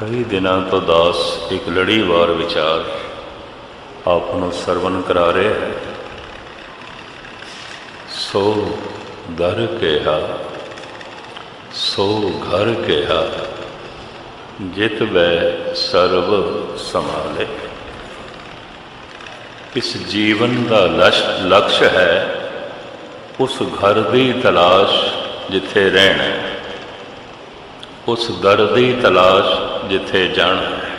ਕਈ ਦਿਨਾਂ ਤੋਂ ਦਾਸ ਇੱਕ ਲੜੀਵਾਰ ਵਿਚਾਰ ਆਪ ਨੂੰ ਸਰਵਨ ਕਰਾ ਰਿਹਾ ਹੈ। ਸੋ ਦਰ ਕਿਹਾ, ਸੋ ਘਰ ਕਿਹਾ, ਜਿਤ ਵੈ ਸਰਬ ਸਮਾਲੇ ਇਸ ਜੀਵਨ ਦਾ ਲਸ਼ ਲਕਸ਼ ਹੈ, ਉਸ ਘਰ ਦੀ ਤਲਾਸ਼ ਜਿੱਥੇ ਰਹਿਣਾ ਉਸ ਦਰ ਦੀ ਤਲਾਸ਼ ਜਿੱਥੇ ਜਾਣਾ ਹੈ।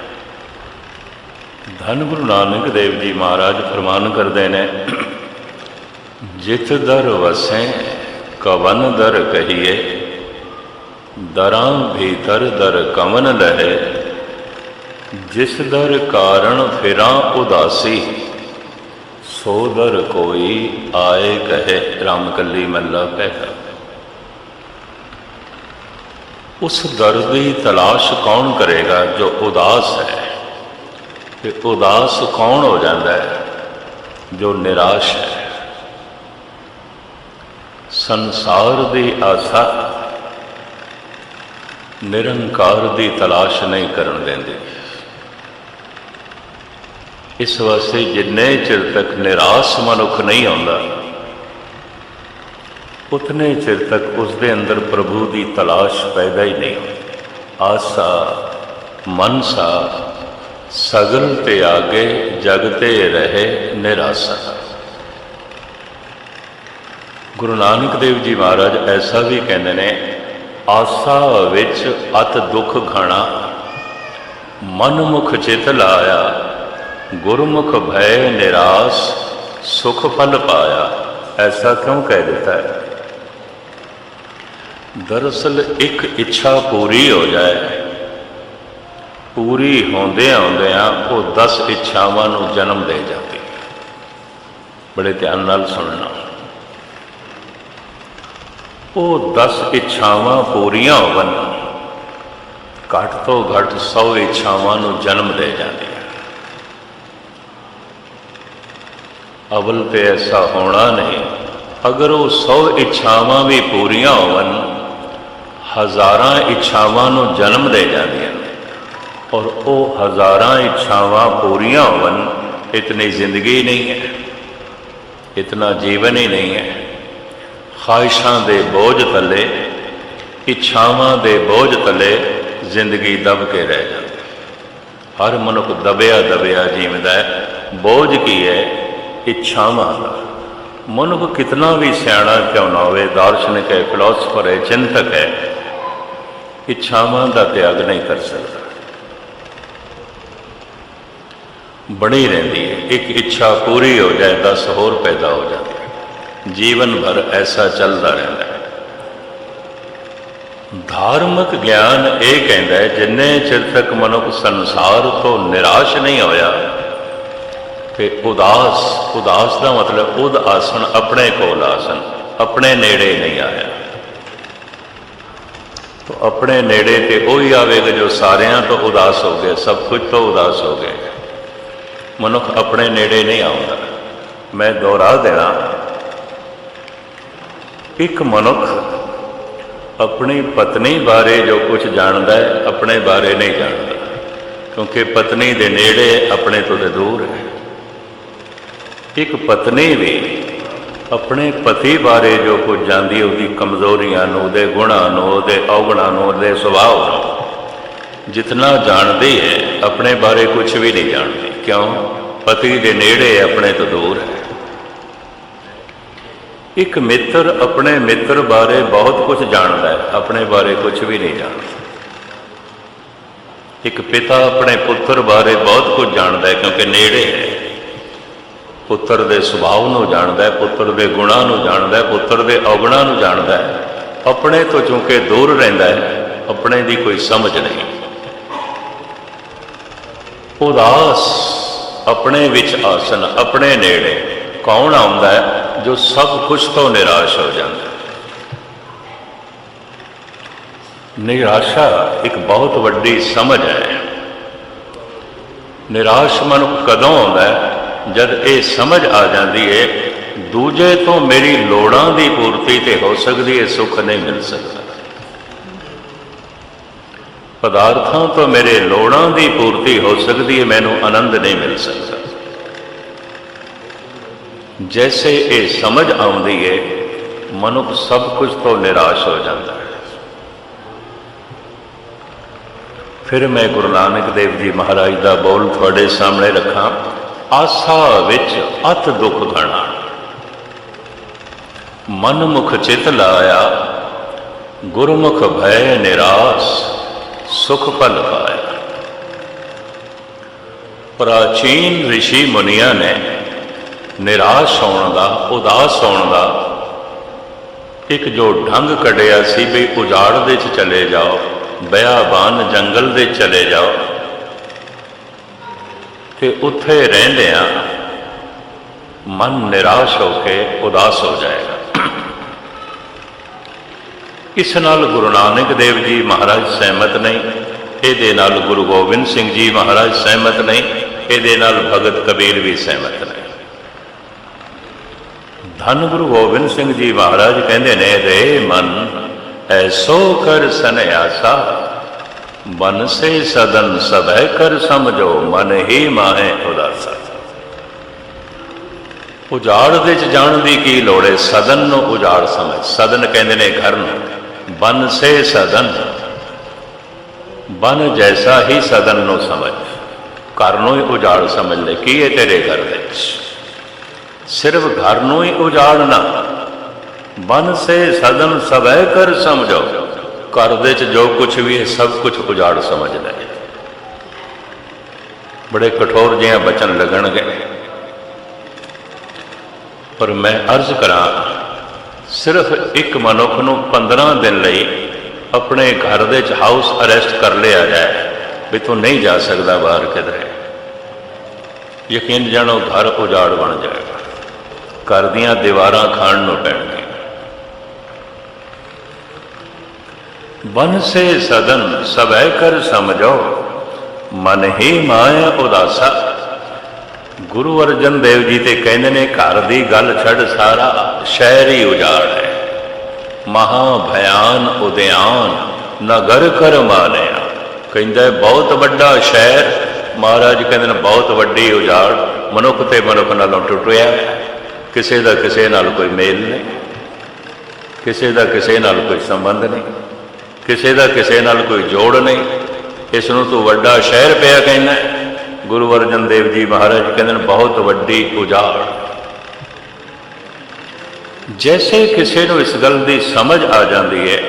ਧੰਨ ਗੁਰੂ ਨਾਨਕ ਦੇਵ ਜੀ ਮਹਾਰਾਜ ਫਰਮਾਨ ਕਰਦੇ ਨੇ ਜਿਤ ਦਰ ਵਸੈ, ਕਵਨ ਦਰ ਕਹੀਏ, ਦਰਾਂ ਭੀਤਰ ਦਰ ਕਵਨ ਲਹੇ, ਜਿਸ ਦਰ ਕਾਰਣ ਫਿਰਾਂ ਉਦਾਸੀ, ਸੋ ਦਰ ਕੋਈ ਆਏ ਕਹੇ। ਰਾਮ ਕੱਲੀ ਮੱਲਾ ਪਹਿਲਾ। ਉਸ ਦਰ ਦੀ ਤਲਾਸ਼ ਕੌਣ ਕਰੇਗਾ ਜੋ ਉਦਾਸ ਹੈ ਤੇ ਉਦਾਸ ਕੌਣ ਹੋ ਜਾਂਦਾ ਹੈ ਜੋ ਨਿਰਾਸ਼ ਹੈ ਸੰਸਾਰ ਦੀ ਆਸਾ ਨਿਰੰਕਾਰ ਦੀ ਤਲਾਸ਼ ਨਹੀਂ ਕਰਨ ਦਿੰਦੀ ਇਸ ਵਾਸਤੇ ਜਿੰਨੇ ਚਿਰ ਤੱਕ ਨਿਰਾਸ਼ ਮਨੁੱਖ ਨਹੀਂ ਆਉਂਦਾ ਉਤਨੇ ਚਿਰ ਤੱਕ ਉਸ ਦੇ ਅੰਦਰ ਪ੍ਰਭੂ ਦੀ ਤਲਾਸ਼ ਪੈਦਾ ਹੀ ਨਹੀਂ ਆਸਾ, ਮਨਸਾ, ਸਗਲ ਤੇ ਆਗੇ ਜਗਤੇ ਰਹੇ, ਨਿਰਾਸਾ। ਗੁਰੂ ਨਾਨਕ ਦੇਵ ਜੀ ਮਹਾਰਾਜ ਐਸਾ ਵੀ ਕਹਿੰਦੇ ਨੇ, ਆਸਾ ਵਿੱਚ ਅਤ ਦੁੱਖ ਖਾਣਾ, ਮਨਮੁਖ ਚਿਤ ਲਾਇਆ, ਗੁਰਮੁਖ ਭੈ ਨਿਰਾਸ, ਸੁਖ ਫਲ ਪਾਇਆ, ਐਸਾ ਕਿਉਂ ਕਹਿ ਦਿੱਤਾ ਹੈ? ਦਰਅਸਲ ਇੱਕ ਇੱਛਾ ਪੂਰੀ ਹੋ ਜਾਏ। ਪੂਰੀ ਹੁੰਦੇ ਆਉਂਦਿਆਂ ਉਹ 10 ਇੱਛਾਵਾਂ ਨੂੰ ਜਨਮ ਦੇ ਜਾਂਦੀ। ਬੜੇ ਧਿਆਨ ਨਾਲ ਸੁਣਨਾ। ਉਹ 10 ਇੱਛਾਵਾਂ ਪੂਰੀਆਂ ਹੋਵਨ ਘੱਟ ਤੋਂ ਘੱਟ 100 ਇੱਛਾਵਾਂ ਨੂੰ ਜਨਮ ਦੇ ਜਾਂਦੀਆਂ ਅਵਲ ਤੇ ਐਸਾ ਹੋਣਾ ਨਹੀਂ। ਅਗਰ ਉਹ 100 ਇੱਛਾਵਾਂ ਵੀ ਪੂਰੀਆਂ ਹੋਵਨ ਹਜ਼ਾਰਾਂ ਇੱਛਾਵਾਂ ਨੂੰ ਜਨਮ ਦੇ ਜਾਂਦੀਆਂ ਨੇ ਔਰ ਉਹ ਹਜ਼ਾਰਾਂ ਇੱਛਾਵਾਂ ਪੂਰੀਆਂ ਹੋਵਨ ਇਤਨੀ ਜ਼ਿੰਦਗੀ ਨਹੀਂ ਹੈ, ਇਤਨਾ ਜੀਵਨ ਹੀ ਨਹੀਂ ਹੈ। ਖਾਹਿਸ਼ਾਂ ਦੇ ਬੋਝ ਥੱਲੇ, ਇੱਛਾਵਾਂ ਦੇ ਬੋਝ ਥੱਲੇ ਜ਼ਿੰਦਗੀ ਦਬ ਕੇ ਰਹਿ ਜਾਂਦੀ ਹਰ ਮਨੁੱਖ ਦਬਿਆ ਦਬਿਆ ਜੀਵਦਾ ਹੈ। ਬੋਝ ਕੀ ਹੈ? ਇੱਛਾਵਾਂ ਦਾ। ਮਨੁੱਖ ਕਿਤਨਾ ਵੀ ਸਿਆਣਾ ਕਿਉਂ ਨਾ ਹੋਵੇ, ਦਾਰਸ਼ਨਿਕ ਹੈ ਫਿਲਾਸਫਰ ਹੈ, ਚਿੰਤਕ ਹੈ ਇੱਛਾਵਾਂ ਦਾ ਤਿਆਗ ਨਹੀਂ ਕਰ ਸਕਦਾ। ਬਣੀ ਰਹਿੰਦੀ ਹੈ। ਇੱਕ ਇੱਛਾ ਪੂਰੀ ਹੋ ਜਾਏ 10 ਹੋਰ ਪੈਦਾ ਹੋ ਜਾਂਦੀ ਹੈ ਜੀਵਨ ਭਰ ਐਸਾ ਚੱਲਦਾ ਰਹਿੰਦਾ ਹੈ। ਧਾਰਮਿਕ ਗਿਆਨ ਇਹ ਕਹਿੰਦਾ ਹੈ, ਜਿੰਨੇ ਚਿਰ ਤੱਕ ਮਨੁੱਖ ਸੰਸਾਰ ਤੋਂ ਨਿਰਾਸ਼ ਨਹੀਂ ਹੋਇਆ, ਤੇ ਉਦਾਸ ਉਦਾਸ ਦਾ ਮਤਲਬ ਉਦ ਆਸਣ ਆਪਣੇ ਕੋਲ ਆਸਣ, ਆਪਣੇ ਨੇੜੇ ਨਹੀਂ ਆਇਆ। ਤੋ ਆਪਣੇ ਨੇੜੇ ਤੇ ਉਹੀ ਆਵੇਗਾ ਜੋ ਸਾਰਿਆਂ ਤੋਂ ਉਦਾਸ ਹੋ ਗਏ ਸਭ ਕੁਝ ਤੋਂ ਉਦਾਸ ਹੋ ਗਏ ਮਨੁੱਖ ਆਪਣੇ ਨੇੜੇ ਨਹੀਂ ਆਉਂਦਾ। ਮੈਂ ਦੁਹਰਾ ਦੇਣਾ, ਇੱਕ ਮਨੁੱਖ ਆਪਣੀ ਪਤਨੀ ਬਾਰੇ ਜੋ ਕੁਝ ਜਾਣਦਾ ਹੈ, ਆਪਣੇ ਬਾਰੇ ਨਹੀਂ ਜਾਣਦਾ। ਕਿਉਂਕਿ ਪਤਨੀ ਦੇ ਨੇੜੇ ਆਪਣੇ ਤੋਂ ਤੇ ਦੂਰ ਹੈ। ਇੱਕ ਪਤਨੀ ਵੀ ਆਪਣੇ ਪਤੀ ਬਾਰੇ ਜੋ ਕੁਝ ਜਾਂਦੀ ਉਹਦੀ ਕਮਜ਼ੋਰੀਆਂ ਨੂੰ, ਉਹਦੇ ਗੁਣਾਂ ਨੂੰ, ਉਹਦੇ ਔਗਣਾਂ ਨੂੰ, ਉਹਦੇ ਸੁਭਾਅ ਨੂੰ, ਜਿਤਨਾ ਜਾਣਦੀ ਹੈ, ਆਪਣੇ ਬਾਰੇ ਕੁਝ ਵੀ ਨਹੀਂ ਜਾਣਦੀ। ਕਿਉਂ? ਪਤੀ ਦੇ ਨੇੜੇ ਆਪਣੇ ਤੋਂ ਦੂਰ ਹੈ। ਇੱਕ ਮਿੱਤਰ ਆਪਣੇ ਮਿੱਤਰ ਬਾਰੇ ਬਹੁਤ ਕੁਝ ਜਾਣਦਾ ਹੈ, ਆਪਣੇ ਬਾਰੇ ਕੁਝ ਵੀ ਨਹੀਂ ਜਾਣਦਾ। ਇੱਕ ਪਿਤਾ ਆਪਣੇ ਪੁੱਤਰ ਬਾਰੇ ਬਹੁਤ ਕੁਝ ਜਾਣਦਾ ਹੈ, ਕਿਉਂਕਿ ਨੇੜੇ ਹੈ। ਪੁੱਤਰ ਦੇ ਸੁਭਾਅ ਨੂੰ ਜਾਣਦਾ ਹੈ, ਪੁੱਤਰ ਦੇ ਗੁਣਾਂ ਨੂੰ ਜਾਣਦਾ ਹੈ, ਪੁੱਤਰ ਦੇ ਔਗਣਾਂ ਨੂੰ ਜਾਣਦਾ ਹੈ। ਆਪਣੇ ਤੋਂ ਚੁੰਕੇ ਦੂਰ ਰਹਿੰਦਾ ਹੈ, ਆਪਣੇ ਦੀ ਕੋਈ ਸਮਝ ਨਹੀਂ। ਉਦਾਸ ਆਪਣੇ ਵਿੱਚ ਆਸਨ, ਆਪਣੇ ਨੇੜੇ ਕੌਣ ਆਉਂਦਾ ਹੈ, ਜੋ ਸਭ ਕੁਝ ਤੋਂ ਨਿਰਾਸ਼ ਹੋ ਜਾਂਦਾ ਨਿਰਾਸ਼ਾ ਇੱਕ ਬਹੁਤ ਵੱਡੀ ਸਮਝ ਹੈ। ਨਿਰਾਸ਼ ਮਨੁੱਖ ਕਦੋਂ ਆਉਂਦਾ ਹੈ ਜਦ ਇਹ ਸਮਝ ਆ ਜਾਂਦੀ ਹੈ ਦੂਜੇ ਤੋਂ ਮੇਰੀ ਲੋੜਾਂ ਦੀ ਪੂਰਤੀ ਤੇ ਹੋ ਸਕਦੀ ਹੈ ਸੁੱਖ ਨਹੀਂ ਮਿਲ ਸਕਦਾ। ਪਦਾਰਥਾਂ ਤੋਂ ਮੇਰੇ ਲੋੜਾਂ ਦੀ ਪੂਰਤੀ ਹੋ ਸਕਦੀ ਹੈ ਮੈਨੂੰ ਆਨੰਦ ਨਹੀਂ ਮਿਲ ਸਕਦਾ। ਜੈਸੇ ਇਹ ਸਮਝ ਆਉਂਦੀ ਹੈ ਮਨੁੱਖ ਸਭ ਕੁਝ ਤੋਂ ਨਿਰਾਸ਼ ਹੋ ਜਾਂਦਾ ਹੈ। ਫਿਰ ਮੈਂ ਗੁਰੂ ਨਾਨਕ ਦੇਵ ਜੀ ਮਹਾਰਾਜ ਦਾ ਬੋਲ ਤੁਹਾਡੇ ਸਾਹਮਣੇ ਰੱਖਾਂ। ਆਸਾ ਵਿੱਚ ਅਤ ਦੁੱਖ ਘਣਾ। ਮਨ ਮੁਖ ਚਿਤ ਲਾਇਆ, ਗੁਰਮੁਖ ਭੈ ਨਿਰਾਸ, ਸੁਖ ਪਲ ਪਾਇਆ। ਪ੍ਰਾਚੀਨ ઋષਿ ਮੁਨੀਆਂ ਨੇ ਨਿਰਾਸ਼ ਹੋਣ ਦਾ, ਉਦਾਸ ਹੋਣ ਦਾ ਇੱਕ ਜੋ ਢੰਗ ਕੱਢਿਆ ਸੀ ਵੀ ਉਜਾੜ ਦੇ ਚ ਚਲੇ ਜਾਓ, ਬਿਆਬਾਨ ਜੰਗਲ ਦੇ ਚਲੇ ਜਾਓ। ਤੇ ਉੱਥੇ ਰਹਿੰਦਿਆਂ ਮਨ ਨਿਰਾਸ਼ ਹੋ ਕੇ ਉਦਾਸ ਹੋ ਜਾਏਗਾ। ਇਸ ਨਾਲ ਗੁਰੂ ਨਾਨਕ ਦੇਵ ਜੀ ਮਹਾਰਾਜ ਸਹਿਮਤ ਨਹੀਂ, ਇਹਦੇ ਨਾਲ ਗੁਰੂ ਗੋਬਿੰਦ ਸਿੰਘ ਜੀ ਮਹਾਰਾਜ ਸਹਿਮਤ ਨਹੀਂ, ਇਹਦੇ ਨਾਲ ਭਗਤ ਕਬੀਰ ਵੀ ਸਹਿਮਤ ਨਹੀਂ। ਧੰਨ ਗੁਰੂ ਗੋਬਿੰਦ ਸਿੰਘ ਜੀ ਮਹਾਰਾਜ ਕਹਿੰਦੇ ਨੇ, ਰੇ ਮਨ, ਐਸੋ ਕਰ ਸਨਿਆਸਾ ਮਨ ਸੇ ਸਦਨ ਸਭੈ ਕਰ ਸਮਝੋ, ਮਨ ਹੀ ਮਾਹੇ ਉਦਾਸਾ ਉਜਾੜ ਦੇ ਚ ਜਾਣ ਦੀ ਕੀ ਲੋੜ ਹੈ? ਸਦਨ ਨੂੰ ਉਜਾੜ ਸਮਝ। ਸਦਨ ਕਹਿੰਦੇ ਨੇ ਘਰ ਨੂੰ ਬਨ ਸੇ ਸਦਨ। ਬਨ ਜੈਸਾ ਹੀ ਸਦਨ ਨੂੰ ਸਮਝ। ਘਰ ਨੂੰ ਹੀ ਉਜਾੜ ਸਮਝ ਲੈ, ਕੀ ਹੈ ਤੇਰੇ ਘਰ ਵਿੱਚ? ਸਿਰਫ ਘਰ ਨੂੰ ਹੀ ਉਜਾੜਨਾ। ਬਨ ਸੇ ਸਦਨ ਸਭੈ ਕਰ ਸਮਝੋ। ਘਰ ਦੇ ਚ ਜੋ ਕੁਝ ਵੀ ਹੈ, ਸਭ ਕੁਝ ਉਜਾੜ ਸਮਝ ਲੈ ਬੜੇ ਕਠੋਰ ਜਿਹਾ ਬਚਨ ਲੱਗਣਗੇ। ਪਰ ਮੈਂ ਅਰਜ਼ ਕਰਾਂ, ਸਿਰਫ ਇੱਕ ਮਨੁੱਖ ਨੂੰ 15 ਦਿਨ ਲਈ ਆਪਣੇ ਘਰ ਦੇ ਚ ਹਾਊਸ ਅਰੈਸਟ ਕਰ ਲਿਆ ਜਾਏ, ਵੀ ਤੂੰ ਨਹੀਂ ਜਾ ਸਕਦਾ ਬਾਹਰ ਕਿਧਰੇ। ਯਕੀਨ ਜਾਣੋ, ਘਰ ਉਜਾੜ ਬਣ ਜਾਏਗਾ। ਘਰ ਦੀਆਂ ਦੀਵਾਰਾਂ ਖਾਣ ਨੂੰ ਪੈਣਗੀਆਂ ਬਨ ਸੇ ਸਦਨ ਸਭੈ ਕਰ ਸਮਝੋ, ਮਨ ਹੀ ਮਾਇਆ ਉਦਾਸਾ। ਗੁਰੂ ਅਰਜਨ ਦੇਵ ਜੀ ਤੇ ਕਹਿੰਦੇ ਨੇ, ਘਰ ਦੀ ਗੱਲ ਛੱਡ ਸਾਰਾ ਸ਼ਹਿਰ ਹੀ ਉਜਾੜ ਹੈ। ਮਹਾ ਭਿਆਨ ਉਦਿਆਨ ਨਗਰ ਕਰ ਮਾਨਿਆ। ਕਹਿੰਦਾ ਬਹੁਤ ਵੱਡਾ ਸ਼ਹਿਰ, ਮਹਾਰਾਜ ਕਹਿੰਦੇ ਨੇ, ਬਹੁਤ ਵੱਡੀ ਉਜਾੜ, ਮਨੁੱਖ ਤੇ ਮਨੁੱਖ ਨਾਲੋਂ ਟੁੱਟਿਆ ਕਿਸੇ ਦਾ ਕਿਸੇ ਨਾਲ ਕੋਈ ਮੇਲ ਨਹੀਂ, ਕਿਸੇ ਦਾ ਕਿਸੇ ਨਾਲ ਕੋਈ ਸੰਬੰਧ ਨਹੀਂ। ਕਿਸੇ ਦਾ ਕਿਸੇ ਨਾਲ ਕੋਈ ਜੋੜ ਨਹੀਂ। ਇਸ ਨੂੰ ਤੂੰ ਵੱਡਾ ਸ਼ਹਿਰ ਪਿਆ ਕਹਿੰਦਾ ਗੁਰੂ ਅਰਜਨ ਦੇਵ ਜੀ ਮਹਾਰਾਜ ਕਹਿੰਦੇ ਨੇ, ਬਹੁਤ ਵੱਡੀ ਉਜਾੜ। ਜੈਸੇ ਕਿਸੇ ਨੂੰ ਇਸ ਗੱਲ ਦੀ ਸਮਝ ਆ ਜਾਂਦੀ ਹੈ,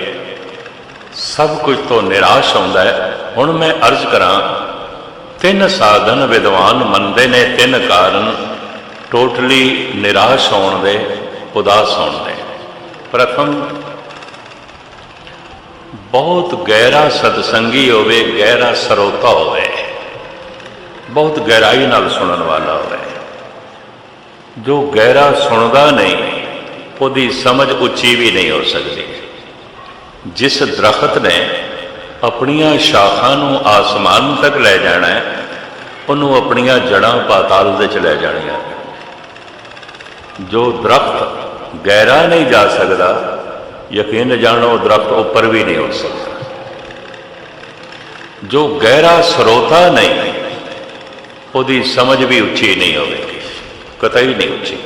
ਸਭ ਕੁਝ ਤੋਂ ਨਿਰਾਸ਼ ਹੁੰਦਾ ਹੈ। ਹੁਣ ਮੈਂ ਅਰਜ਼ ਕਰਾਂ, ਤਿੰਨ ਸਾਧਨ ਵਿਦਵਾਨ ਮੰਨਦੇ ਨੇ, ਤਿੰਨ ਕਾਰਨ ਟੋਟਲੀ ਨਿਰਾਸ਼ ਹੋਣ ਦੇ, ਉਦਾਸ ਹੋਣ ਦੇ। ਪ੍ਰਥਮ ਬਹੁਤ ਗਹਿਰਾ ਸਤਸੰਗੀ ਹੋਵੇ, ਗਹਿਰਾ ਸਰੋਤਾ ਹੋਵੇ। ਬਹੁਤ ਗਹਿਰਾਈ ਨਾਲ ਸੁਣਨ ਵਾਲਾ ਹੋਵੇ। ਜੋ ਗਹਿਰਾ ਸੁਣਦਾ ਨਹੀਂ, ਉਹਦੀ ਸਮਝ ਉੱਚੀ ਵੀ ਨਹੀਂ ਹੋ ਸਕਦੀ। ਜਿਸ ਦਰਖਤ ਨੇ ਆਪਣੀਆਂ ਸ਼ਾਖਾਂ ਨੂੰ ਆਸਮਾਨ ਤੱਕ ਲੈ ਜਾਣਾ ਹੈ, ਉਹਨੂੰ ਆਪਣੀਆਂ ਜੜਾਂ ਪਾਤਾਲ ਦੇ ਚ ਲੈ ਜਾਣੀਆਂ। ਜੋ ਦਰਖਤ ਗਹਿਰਾ ਨਹੀਂ ਜਾ ਸਕਦਾ ਯਕੀਨ ਜਾਣੋ, ਦਰਖਤ ਉੱਪਰ ਵੀ ਨਹੀਂ ਹੋ ਸਕਦਾ। ਜੋ ਗਹਿਰਾ ਸਰੋਤਾ ਨਹੀਂ, ਉਹਦੀ ਸਮਝ ਵੀ ਉੱਚੀ ਨਹੀਂ ਹੋਵੇਗੀ, ਕਤਈ ਨਹੀਂ ਉੱਚੀ।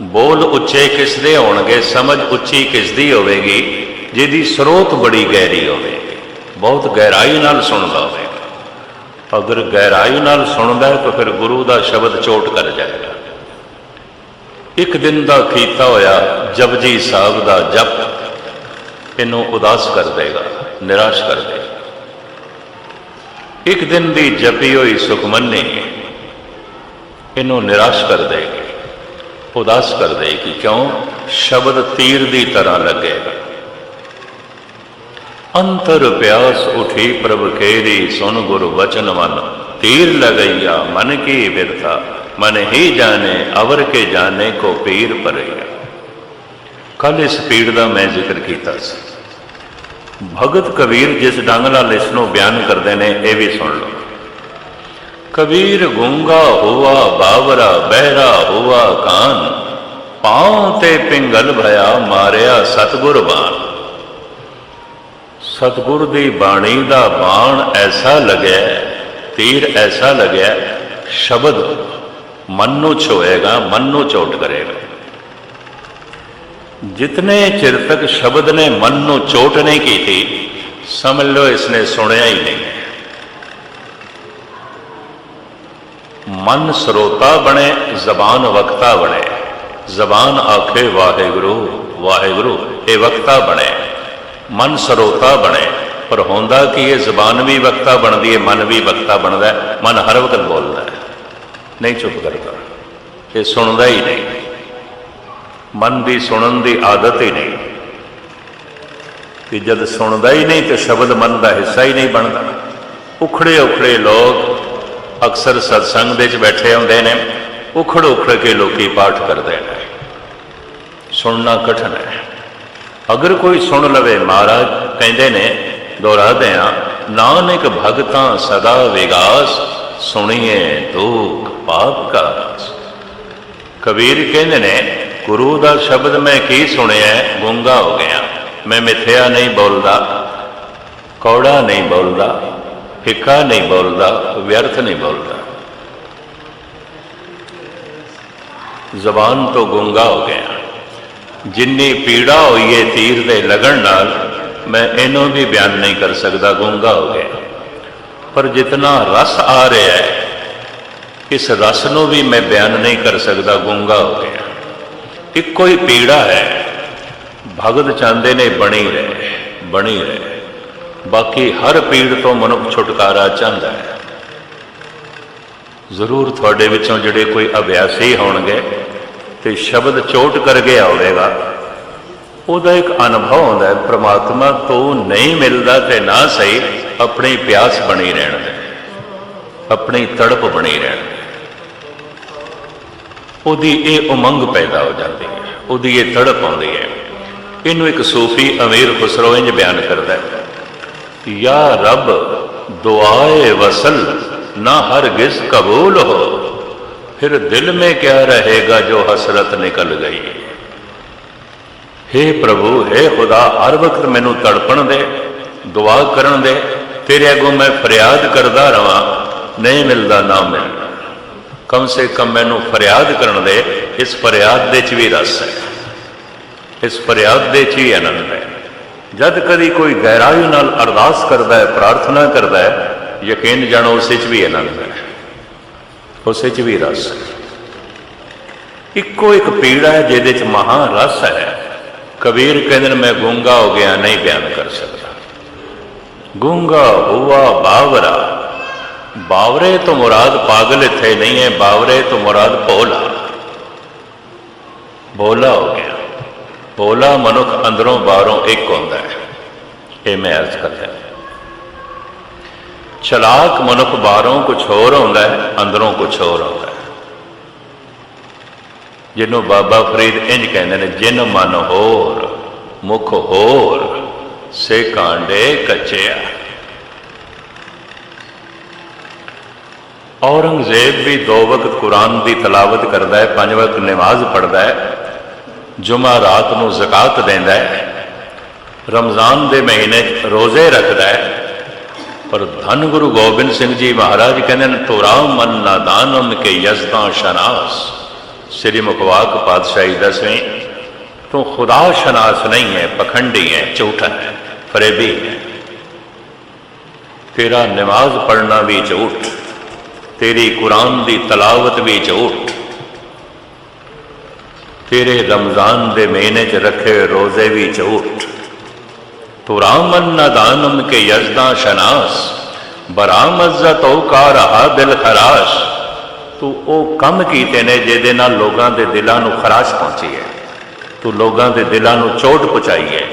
ਬੋਲ ਉੱਚੇ ਕਿਸ ਦੇ ਹੋਣਗੇ, ਸਮਝ ਉੱਚੀ ਕਿਸ ਦੀ ਹੋਵੇਗੀ, ਜਿਹਦੀ ਸਰੋਤ ਬੜੀ ਗਹਿਰੀ ਹੋਵੇਗੀ। ਬਹੁਤ ਗਹਿਰਾਈ ਨਾਲ ਸੁਣਦਾ ਹੋਵੇਗਾ। ਅਗਰ ਗਹਿਰਾਈ ਨਾਲ ਸੁਣਦਾ ਹੈ, ਤਾਂ ਫਿਰ ਗੁਰੂ ਦਾ ਸ਼ਬਦ ਚੋਟ ਕਰ ਜਾਏਗਾ। ਇੱਕ ਦਿਨ ਦਾ ਕੀਤਾ ਹੋਇਆ ਜਪਜੀ ਸਾਹਿਬ ਦਾ ਜਪ ਇਹਨੂੰ ਉਦਾਸ ਕਰ ਦੇਗਾ, ਨਿਰਾਸ਼ ਕਰ ਦੇਗਾ। ਇੱਕ ਦਿਨ ਦੀ ਜਪੀ ਹੋਈ ਸੁਖਮਨੀ ਇਹਨੂੰ ਨਿਰਾਸ਼ ਕਰ ਦੇਗੀ, ਉਦਾਸ ਕਰ ਦੇਗੀ, ਕਿਉਂ? ਸ਼ਬਦ ਤੀਰ ਦੀ ਤਰ੍ਹਾਂ ਲੱਗੇਗਾ। ਅੰਤਰ ਪਿਆਸ ਉਠੀ ਪ੍ਰਭ ਕੇਰੀ ਸੁਨ ਗੁਰ ਵਚਨ ਮਨ, ਤੀਰ ਲਗਈਆ, ਮਨ ਕੀ ਬਿਰਥਾ। ਮਨ ਹੀ ਜਾਣੇ ਅਵਰ ਕੇ ਜਾਣੇ ਕੋ ਪੀਰ ਪਰਈਆ ਕੱਲ ਇਸ ਪੀੜ ਦਾ ਮੈਂ ਜ਼ਿਕਰ ਕੀਤਾ ਸੀ ਭਗਤ ਕਬੀਰ ਜਿਸ ਢੰਗ ਨਾਲ ਇਸ ਨੂੰ ਬਿਆਨ ਕਰਦੇ ਨੇ ਇਹ ਵੀ ਸੁਣ ਲਓ ਕਬੀਰ ਗੂੰਗਾ ਹੁਆ ਬਾਵਰਾ ਬਹਿਰਾ ਹੁਆ ਕਾਨ ਪਾਉ ਤੇ ਪਿੰਗਲ ਭਇਆ ਮਾਰਿਆ ਸਤਗੁਰ ਬਾਣ ਸਤਿਗੁਰ ਦੀ ਬਾਣੀ ਦਾ ਬਾਣ ਐਸਾ ਲੱਗਿਆ ਤੀਰ ਐਸਾ ਲੱਗਿਆ ਸ਼ਬਦ ਮਨ ਨੂੰ ਛੋਏਗਾ, ਮਨ ਨੂੰ ਚੋਟ ਕਰੇਗਾ। ਜਿਤਨੇ ਚਿਰ ਤੱਕ ਸ਼ਬਦ ਨੇ ਮਨ ਨੂੰ ਚੋਟ ਨਹੀਂ ਕੀਤੀ, ਸਮਝ ਲਓ ਇਸਨੇ ਸੁਣਿਆ ਹੀ ਨਹੀਂ। ਮਨ ਸਰੋਤਾ ਬਣੇ, ਜ਼ਬਾਨ ਵਕਤਾ ਬਣੇ। ਜ਼ਬਾਨ ਆਖੇ, ਵਾਹਿਗੁਰੂ ਵਾਹਿਗੁਰੂ, ਇਹ ਵਕਤਾ ਬਣੇ। ਮਨ ਸਰੋਤਾ ਬਣੇ, ਪਰ ਹੁੰਦਾ ਕਿ ਇਹ ਜ਼ਬਾਨ ਵੀ ਵਕਤਾ ਬਣਦੀ ਹੈ, ਮਨ ਵੀ ਵਕਤਾ ਬਣਦਾ ਮਨ ਹਰ ਵਕਤ ਬੋਲਦਾ ਨਹੀਂ ਚੁੱਪ ਕਰਦਾ। ਇਹ ਸੁਣਦਾ ਹੀ ਨਹੀਂ। ਮਨ ਦੀ ਸੁਣਨ ਦੀ ਆਦਤ ਹੀ ਨਹੀਂ। ਕਿ ਜਦ ਸੁਣਦਾ ਹੀ ਨਹੀਂ ਤੇ ਸ਼ਬਦ ਮਨ ਦਾ ਹਿੱਸਾ ਹੀ ਨਹੀਂ ਬਣਦਾ। ਉਖੜੇ ਉਖੜੇ ਲੋਕ ਅਕਸਰ ਸਤਸੰਗ ਦੇ ਵਿੱਚ ਬੈਠੇ ਹੁੰਦੇ ਨੇ। ਉਖੜ ਉਖੜ ਕੇ ਲੋਕੀ ਪਾਠ ਕਰਦੇ ਨੇ। ਸੁਣਨਾ ਕਠਨ ਹੈ। ਅਗਰ ਕੋਈ ਸੁਣ ਲਵੇ ਮਹਾਰਾਜ, ਕਹਿੰਦੇ ਨੇ ਦੁਹਰਾਦੇ ਆ ਨਾਨਕ ਭਗਤਾਂ ਸਦਾ ਵਿਗਾਸ, ਸੁਣੀਏ ਦੁਖ ਪਾਪ ਕਾ ਨਾਸ ਕਬੀਰ ਕਹਿੰਦੇ ਨੇ, ਗੁਰੂ ਦਾ ਸ਼ਬਦ ਮੈਂ ਕੀ ਸੁਣਿਆ, ਗੁੰਗਾ ਹੋ ਗਿਆ। ਮੈਂ ਮਿੱਥਿਆ ਨਹੀਂ ਬੋਲਦਾ, ਕੌੜਾ ਨਹੀਂ ਬੋਲਦਾ, ਫਿੱਕਾ ਨਹੀਂ ਬੋਲਦਾ, ਵਿਅਰਥ ਨਹੀਂ ਬੋਲਦਾ। ਜ਼ਬਾਨ ਤੋਂ ਗੁੰਗਾ ਹੋ ਗਿਆ। ਜਿੰਨੀ ਪੀੜਾ ਹੋਈ ਏ ਤੀਰ ਦੇ ਲਗਣ ਨਾਲ, ਮੈਂ ਇਹਨੂੰ ਵੀ ਬਿਆਨ ਨਹੀਂ ਕਰ ਸਕਦਾ, ਗੁੰਗਾ ਹੋ ਗਿਆ। ਪਰ ਜਿਤਨਾ ਰਸ ਆ ਰਿਹਾ ਹੈ ਇਸ ਰਸ ਨੂੰ ਵੀ ਮੈਂ ਬਿਆਨ ਨਹੀਂ ਕਰ ਸਕਦਾ, ਗੂੰਗਾ ਹੋ ਗਿਆ। ਇੱਕੋ ਹੀ ਪੀੜਾ ਹੈ। ਭਗਤ ਚਾਹੁੰਦੇ ਨੇ ਬਣੀ ਰਹੇ ਬਣੀ ਰਹੇ। ਬਾਕੀ ਹਰ ਪੀੜ ਤੋਂ ਮਨੁੱਖ ਛੁਟਕਾਰਾ ਚਾਹੁੰਦਾ ਹੈ। ਜ਼ਰੂਰ ਤੁਹਾਡੇ ਵਿੱਚੋਂ ਜਿਹੜੇ ਕੋਈ ਅਭਿਆਸੀ ਹੋਣਗੇ ਤੇ ਸ਼ਬਦ ਚੋਟ ਕਰ ਗਿਆ ਹੋਵੇਗਾ ਉਹਦਾ ਇੱਕ ਅਨੁਭਵ ਹੁੰਦਾ ਹੈ, ਪ੍ਰਮਾਤਮਾ ਤੋਂ ਨਹੀਂ ਮਿਲਦਾ ਤੇ ਨਾ ਸਹੀ, ਆਪਣੀ ਪਿਆਸ ਬਣੀ ਰਹਿਣ ਦੇ। ਆਪਣੀ ਤੜਪ ਬਣੀ ਰਹਿਣ ਦੇ ਉਹਦੀ ਇਹ ਉਮੰਗ ਪੈਦਾ ਹੋ ਜਾਂਦੀ ਹੈ ਉਹਦੀ ਇਹ ਤੜਪ ਆਉਂਦੀ ਹੈ ਇਹਨੂੰ ਇੱਕ ਸੂਫੀ ਅਮੀਰ ਖੁਸਰੋ ਇੰਜ ਬਿਆਨ ਕਰਦਾ ਹੈ या रब दुआए वसल ना हरगिज कबूल हो फिर दिल में क्या रहेगा जो हसरत निकल गई हे प्रभु हे खुदा हर वक्त मैनू तड़पण दे दुआ ਕਰਨ ਦੇ ਤੇਰੇ ਅੱਗੋਂ ਮੈਂ ਫਰਿਆਦ ਕਰਦਾ ਰਵਾਂ ਨਹੀਂ ਮਿਲਦਾ ਨਾ ਮਿਲਦਾ। ਕਮ ਸੇ ਕਮ ਮੈਨੂੰ ਫਰਿਆਦ ਕਰਨ ਦੇ, ਇਸ ਫਰਿਆਦ ਦੇ ਚ ਵੀ ਰਸ ਹੈ। ਇਸ ਫਰਿਆਦ ਦੇ ਚ ਹੀ ਆਨੰਦ ਹੈ। ਜਦ ਕਦੀ ਕੋਈ ਗਹਿਰਾਈ ਨਾਲ ਅਰਦਾਸ ਕਰਦਾ ਹੈ, ਪ੍ਰਾਰਥਨਾ ਕਰਦਾ ਹੈ, ਯਕੀਨ ਜਾਣੋ ਉਸੇ 'ਚ ਵੀ ਆਨੰਦ ਹੈ। ਉਸੇ 'ਚ ਵੀ ਰਸ ਹੈ। ਇੱਕੋ ਇੱਕ ਪੀੜਾ ਹੈ ਜਿਹਦੇ ਚ ਮਹਾ ਰਸ ਹੈ। ਕਬੀਰ ਕਹਿੰਦੇ ਨੇ, ਮੈਂ ਗੂੰਗਾ ਹੋ ਗਿਆ, ਨਹੀਂ ਬਿਆਨ ਕਰ ਸਕਦਾ। ਗੂੰਗਾ ਹੁਆ ਬਾਵਰਾ ਬਾਵਰੇ ਤੋਂ ਮੁਰਾਦ ਪਾਗਲ ਇੱਥੇ ਨਹੀਂ ਹੈ, ਬਾਵਰੇ ਤੋਂ ਮੁਰਾਦ ਭੋਲਾ। ਭੋਲਾ ਹੋ ਗਿਆ। ਭੋਲਾ ਮਨੁੱਖ ਅੰਦਰੋਂ ਬਾਹਰੋਂ ਇੱਕ ਹੁੰਦਾ ਹੈ। ਇਹ ਮੈਂ ਅਰਜ਼ ਕਰਦਾ ਚਲਾਕ ਮਨੁੱਖ ਬਾਹਰੋਂ ਕੁਝ ਹੋਰ ਹੁੰਦਾ ਹੈ, ਅੰਦਰੋਂ ਕੁਝ ਹੋਰ ਹੁੰਦਾ ਹੈ। ਜਿਹਨੂੰ ਬਾਬਾ ਫਰੀਦ ਇੰਜ ਕਹਿੰਦੇ ਨੇ, ਜਿਨ ਮਨ ਹੋਰ, ਮੁਖ ਹੋਰ, ਸੇ ਕਾਂਡੇ ਕੱਚਿਆ। ਔਰੰਗਜ਼ੇਬ ਵੀ ਦੋ ਵਕਤ ਕੁਰਾਨ ਦੀ ਤਲਾਵਤ ਕਰਦਾ ਹੈ, ਪੰਜ ਵਕਤ ਨਮਾਜ਼ ਪੜ੍ਹਦਾ ਹੈ, ਜੁਮਾ ਰਾਤ ਨੂੰ ਜ਼ਕਾਤ ਦਿੰਦਾ ਹੈ, ਰਮਜ਼ਾਨ ਦੇ ਮਹੀਨੇ ਰੋਜ਼ੇ ਰੱਖਦਾ ਹੈ। ਪਰ ਧੰਨ ਗੁਰੂ ਗੋਬਿੰਦ ਸਿੰਘ ਜੀ ਮਹਾਰਾਜ ਕਹਿੰਦੇ ਨੇ ਤੋਰਾ ਮਨ ਨਾਦਾਨਮ ਕੇ ਯਜ਼ਦਾਂ ਸ਼ਨਾਸ। ਸ੍ਰੀ ਮੁਖਵਾਕ ਪਾਤਸ਼ਾਹੀ ਦਸਵੇਂ, ਤੂੰ ਖੁਦਾ ਸ਼ਨਾਸ ਨਹੀਂ ਹੈ, ਪਖੰਡੀ ਹੈ, ਝੂਠਾ ਹੈ, ਫਰੇਬੀ ਹੈ। ਤੇਰਾ ਨਮਾਜ਼ ਪੜ੍ਹਨਾ ਵੀ ਝੂਠ। ਤੇਰੀ ਕੁਰਾਨ ਦੀ ਤਲਾਵਤ ਵੀ ਝੂਠ ਤੇਰੇ ਰਮਜ਼ਾਨ ਦੇ ਮਹੀਨੇ 'ਚ ਰੱਖੇ ਰੋਜ਼ੇ ਵੀ ਝੂਠ ਤੂੰ ਰਾਮਨ ਨਦਾਨਮ ਕੇ ਯਜ਼ਦਾ ਸ਼ਨਾਸ, ਬਰਾਮਜ਼ਤ ਉਹ ਕਾ ਰਹਾ ਦਿਲ ਖਰਾਸ਼। ਤੂੰ ਉਹ ਕੰਮ ਕੀਤੇ ਨੇ ਜਿਹਦੇ ਨਾਲ ਲੋਕਾਂ ਦੇ ਦਿਲਾਂ ਨੂੰ ਖਰਾਸ਼ ਪਹੁੰਚੀ ਹੈ। ਤੂੰ ਲੋਕਾਂ ਦੇ ਦਿਲਾਂ ਨੂੰ ਚੋਟ ਪਹੁੰਚਾਈ ਹੈ।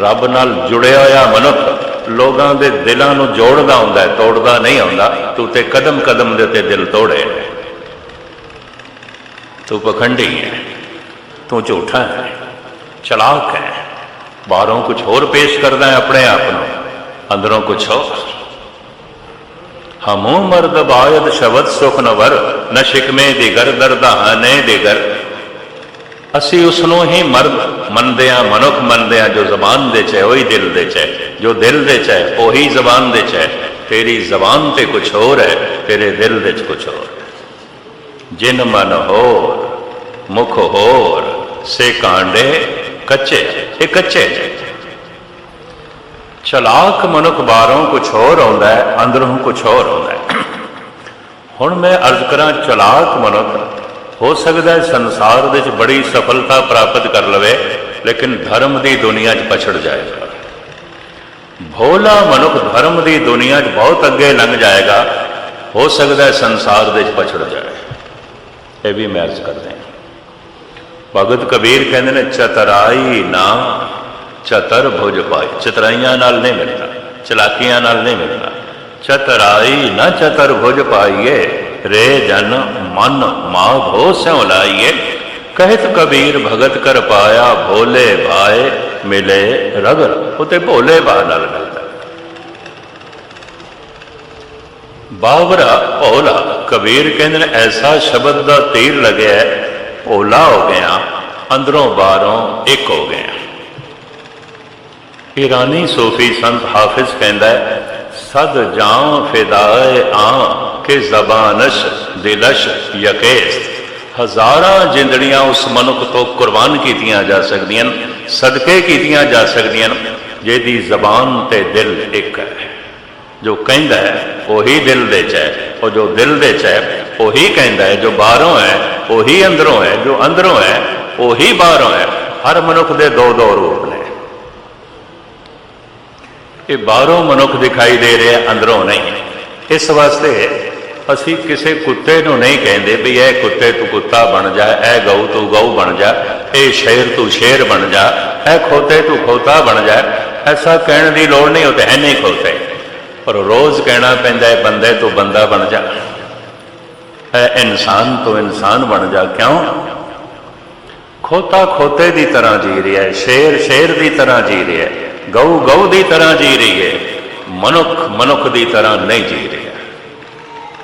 ਰੱਬ ਨਾਲ ਜੁੜਿਆ ਹੋਇਆ ਮਨੁੱਖ ਲੋਕਾਂ ਦੇ ਦਿਲਾਂ ਨੂੰ ਜੋੜਦਾ ਹੁੰਦਾ ਹੈ, ਤੋੜਦਾ ਨਹੀਂ ਹੁੰਦਾ। ਤੂੰ ਤੇ ਕਦਮ ਕਦਮ ਦੇ ਉੱਤੇ ਦਿਲ ਤੋੜੇ। ਤੂੰ ਪਖੰਡੀ ਹੈ, ਤੂੰ ਝੂਠਾ ਹੈ, ਚਲਾਕ ਹੈ। ਬਾਹਰੋਂ ਕੁਝ ਹੋਰ ਪੇਸ਼ ਕਰਦਾ ਹੈ ਆਪਣੇ ਆਪ ਨੂੰ, ਅੰਦਰੋਂ ਕੁਝ ਹੋਰ। ਹਮੋ ਮਰਦ ਬਾਇਦ ਸ਼ਬਦ ਸੁਖ ਨਵਰ, ਨ ਸ਼ਿਕਮੇ ਦੀ ਗਰ ਦਰਦਾਨੇ ਦੇ ਅਸੀਂ ਉਸ ਨੂੰ ਹੀ ਮਰਦ ਮੰਨਦੇ ਆ ਮਨੁੱਖ ਮੰਨਦੇ ਆ ਜੋ ਜ਼ਬਾਨ ਦੇ ਚ ਹੈ, ਉਹੀ ਦਿਲ ਦੇ ਚ ਹੈ। ਜੋ ਦਿਲ ਦੇ ਚ ਹੈ, ਉਹੀ ਜ਼ਬਾਨ ਦੇ ਚ ਹੈ। ਤੇਰੀ ਜ਼ਬਾਨ ਤੇ ਕੁਝ ਹੋਰ ਹੈ, ਤੇਰੇ ਦਿਲ ਦੇ ਚ ਕੁਝ ਹੋਰ ਹੈ। ਜਿਨ ਮਨ ਹੋਰ, ਮੁਖ ਹੋਰ, ਸੇ ਕਾਂਡੇ ਕੱਚੇ, ਇਹ ਕੱਚੇ ਚਲਾਕ ਮਨੁੱਖ ਬਾਹਰੋਂ ਕੁਝ ਹੋਰ ਆਉਂਦਾ ਹੈ, ਅੰਦਰੋਂ ਕੁਝ ਹੋਰ ਆਉਂਦਾ ਹੈ। ਹੁਣ ਮੈਂ ਅਰਜ਼ ਕਰਾਂ, ਚਲਾਕ ਮਨੁੱਖ ਹੋ ਸਕਦਾ ਹੈ ਸੰਸਾਰ ਦੇ ਵਿੱਚ ਬੜੀ ਸਫਲਤਾ ਪ੍ਰਾਪਤ ਕਰ ਲਵੇ, ਲੇਕਿਨ ਧਰਮ ਦੀ ਦੁਨੀਆ 'ਚ ਪਛੜ ਜਾਏਗਾ ਭੋਲਾ ਮਨੁੱਖ ਧਰਮ ਦੀ ਦੁਨੀਆ 'ਚ ਬਹੁਤ ਅੱਗੇ ਲੰਘ ਜਾਏਗਾ, ਹੋ ਸਕਦਾ ਹੈ ਸੰਸਾਰ ਦੇ ਵਿੱਚ ਪਛੜ ਜਾਏ। ਇਹ ਵੀ ਮੈਂ ਕਰਦੇ ਹਾਂ। ਭਗਤ ਕਬੀਰ ਕਹਿੰਦੇ ਨੇ, ਚਤਰਾਈ ਨਾ, ਚਤਰ ਭੁਜ ਪਾਈ ਚਤਰਾਈਆਂ ਨਾਲ ਨਹੀਂ ਮਿਲਦਾ ਚਲਾਕੀਆਂ ਨਾਲ ਨਹੀਂ ਮਿਲਦਾ ਚਤਰਾਈ ਨਾ, ਚਤਰ ਭੁਜ ਪਾਈਏ। ਰੇ ਜਨ ਮਨ ਮਾਧੋ ਸਿਉ ਲਾਈਏ। ਕਹਿਤ ਕਬੀਰ ਭਗਤ ਕਰ ਪਾਇਆ, ਭੋਲੇ ਭਾਏ ਮਿਲੇ ਰਗਰ ਉਤੇ ਭੋਲੇ ਭਾ ਨਾਲ ਮਿਲਦਾ। ਬਾਵਰਾ ਭੋਲਾ, ਕਬੀਰ ਕਹਿੰਦੇ ਨੇ, ਐਸਾ ਸ਼ਬਦ ਦਾ ਤੀਰ ਲੱਗਿਆ ਭੋਲਾ ਹੋ ਗਿਆ, ਅੰਦਰੋਂ ਬਾਹਰੋਂ ਇੱਕ ਹੋ ਗਿਆ। ਈਰਾਨੀ ਸੂਫੀ ਸੰਤ ਹਾਫਿਜ਼ ਕਹਿੰਦਾ ਹੈ ਸਦ ਜਾਂ ਫਿਦਾਏ ਆ ਕਿ ਜ਼ਬਾਨਸ਼ ਦਿਲਸ਼ ਯਕੇਸ। ਹਜ਼ਾਰਾਂ ਜਿੰਦੜੀਆਂ ਉਸ ਮਨੁੱਖ ਤੋਂ ਕੁਰਬਾਨ ਕੀਤੀਆਂ ਜਾ ਸਕਦੀਆਂ ਹਨ, ਸਦਕੇ ਕੀਤੀਆਂ ਜਾ ਸਕਦੀਆਂ ਹਨ, ਜਿਹਦੀ ਜ਼ਬਾਨ ਤੇ ਦਿਲ ਇੱਕ ਹੈ। ਜੋ ਕਹਿੰਦਾ ਹੈ ਉਹੀ ਦਿਲ ਦੇ ਚ ਹੈ। ਉਹ ਜੋ ਦਿਲ ਦੇ ਚ ਹੈ ਉਹੀ ਕਹਿੰਦਾ ਹੈ ਜੋ ਬਾਹਰੋਂ ਹੈ ਉਹੀ ਅੰਦਰੋਂ ਹੈ ਜੋ ਅੰਦਰੋਂ ਹੈ ਉਹੀ ਬਾਹਰੋਂ ਹੈ। ਹਰ ਮਨੁੱਖ ਦੇ ਦੋ ਦੋ ਰੂਪ ਨੇ। ਇਹ ਬਾਹਰੋਂ ਮਨੁੱਖ ਦਿਖਾਈ ਦੇ ਰਿਹਾ, ਅੰਦਰੋਂ ਨਹੀਂ। ਇਸ ਵਾਸਤੇ ਅਸੀਂ ਕਿਸੇ ਕੁੱਤੇ ਨੂੰ ਨਹੀਂ ਕਹਿੰਦੇ ਵੀ ਇਹ ਕੁੱਤੇ ਤੂੰ ਕੁੱਤਾ ਬਣ ਜਾ, ਇਹ ਗਊ ਤੂੰ ਗਊ ਬਣ ਜਾ, ਇਹ ਸ਼ੇਰ ਤੂੰ ਸ਼ੇਰ ਬਣ ਜਾ, ਇਹ ਖੋਤੇ ਤੂੰ ਖੋਤਾ ਬਣ ਜਾ। ਐਸਾ ਕਹਿਣ ਦੀ ਲੋੜ ਨਹੀਂ, ਉਹ ਤੇ ਹੈ ਨਹੀਂ ਖੋਤੇ। ਪਰ ਰੋਜ਼ ਕਹਿਣਾ ਪੈਂਦਾ ਹੈ, ਬੰਦੇ ਤੋਂ ਬੰਦਾ ਬਣ ਜਾ। ਇਹ ਇਨਸਾਨ ਤੋਂ ਇਨਸਾਨ ਬਣ ਜਾ, ਕਿਉਂ? ਖੋਤਾ ਖੋਤੇ ਦੀ ਤਰ੍ਹਾਂ ਜੀ ਰਿਹਾ ਹੈ, ਸ਼ੇਰ ਸ਼ੇਰ ਦੀ ਤਰ੍ਹਾਂ ਜੀ ਰਿਹਾ ਹੈ। ਗਊ ਗਊ ਦੀ ਤਰ੍ਹਾਂ ਜੀ ਰਹੀ ਹੈ, ਮਨੁੱਖ ਮਨੁੱਖ ਦੀ ਤਰ੍ਹਾਂ ਨਹੀਂ ਜੀ ਰਿਹਾ।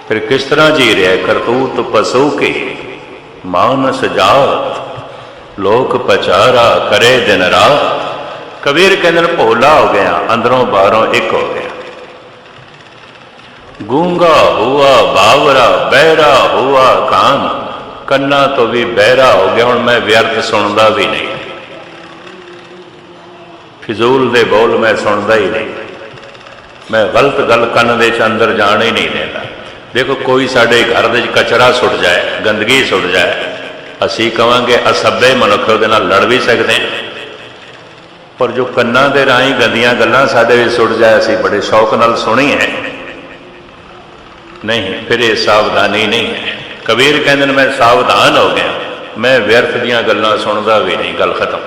ਫਿਰ ਕਿਸ ਤਰ੍ਹਾਂ ਜੀ ਰਿਹਾ ਕਰਤੂਤ ਪਸ਼ੂ ਕੇ, ਮਾਨਸ ਜਾਤ, ਲੋਕ ਪਚਾਰਾ ਕਰੇ ਦਿਨ ਰਾਤ। ਕਬੀਰ ਕਹਿੰਦੇ ਨੇ ਭੋਲਾ ਹੋ ਗਿਆ, ਅੰਦਰੋਂ ਬਾਹਰੋਂ ਇੱਕ ਹੋ ਗਿਆ। ਗੂੰਗਾ ਹੁਆ, ਬਾਵਰਾ, ਬਹਿਰਾ ਹੁਆ, ਕਾਨ, ਕੰਨਾਂ ਤੋਂ ਵੀ ਬਹਿਰਾ ਹੋ ਗਿਆ, ਹੁਣ ਮੈਂ ਵਿਅਰਥ ਸੁਣਦਾ ਵੀ ਨਹੀਂ। ਫਿਜ਼ੂਲ ਦੇ ਬੋਲ ਮੈਂ ਸੁਣਦਾ ਹੀ ਨਹੀਂ। ਮੈਂ ਗਲਤ ਗੱਲ ਕੰਨ ਦੇ ਚ ਅੰਦਰ ਜਾਣ ਹੀ ਨਹੀਂ ਦਿੰਦਾ। ਦੇਖੋ, ਕੋਈ ਸਾਡੇ ਘਰ ਦੇ ਵਿੱਚ ਕਚਰਾ ਸੁੱਟ ਜਾਏ, ਗੰਦਗੀ ਸੁੱਟ ਜਾਏ, ਅਸੀਂ ਕਵਾਂਗੇ ਅਸਭ्य ਮਨੁੱਖ ਉਹਦੇ ਨਾਲ ਲੜ ਵੀ ਸਕਦੇ ਹਾਂ। ਪਰ ਜੋ ਕੰਨਾਂ ਦੇ ਰਾਹੀਂ ਗੰਦੀਆਂ ਗੱਲਾਂ ਸਾਡੇ ਵਿੱਚ ਸੁੱਟ ਜਾਏ, ਅਸੀਂ ਬੜੇ ਸ਼ੌਕ ਨਾਲ ਸੁਣੀ ਹੈ। ਨਹੀਂ, ਫਿਰ ਇਹ ਸਾਵਧਾਨੀ ਨਹੀਂ ਹੈ। ਕਬੀਰ ਕਹਿੰਦੇ ਨੇ, ਮੈਂ ਸਾਵਧਾਨ ਹੋ ਗਿਆ। ਮੈਂ ਵਿਅਰਥ ਦੀਆਂ ਗੱਲਾਂ ਸੁਣਦਾ ਵੀ ਨਹੀਂ। ਗੱਲ ਖਤਮ।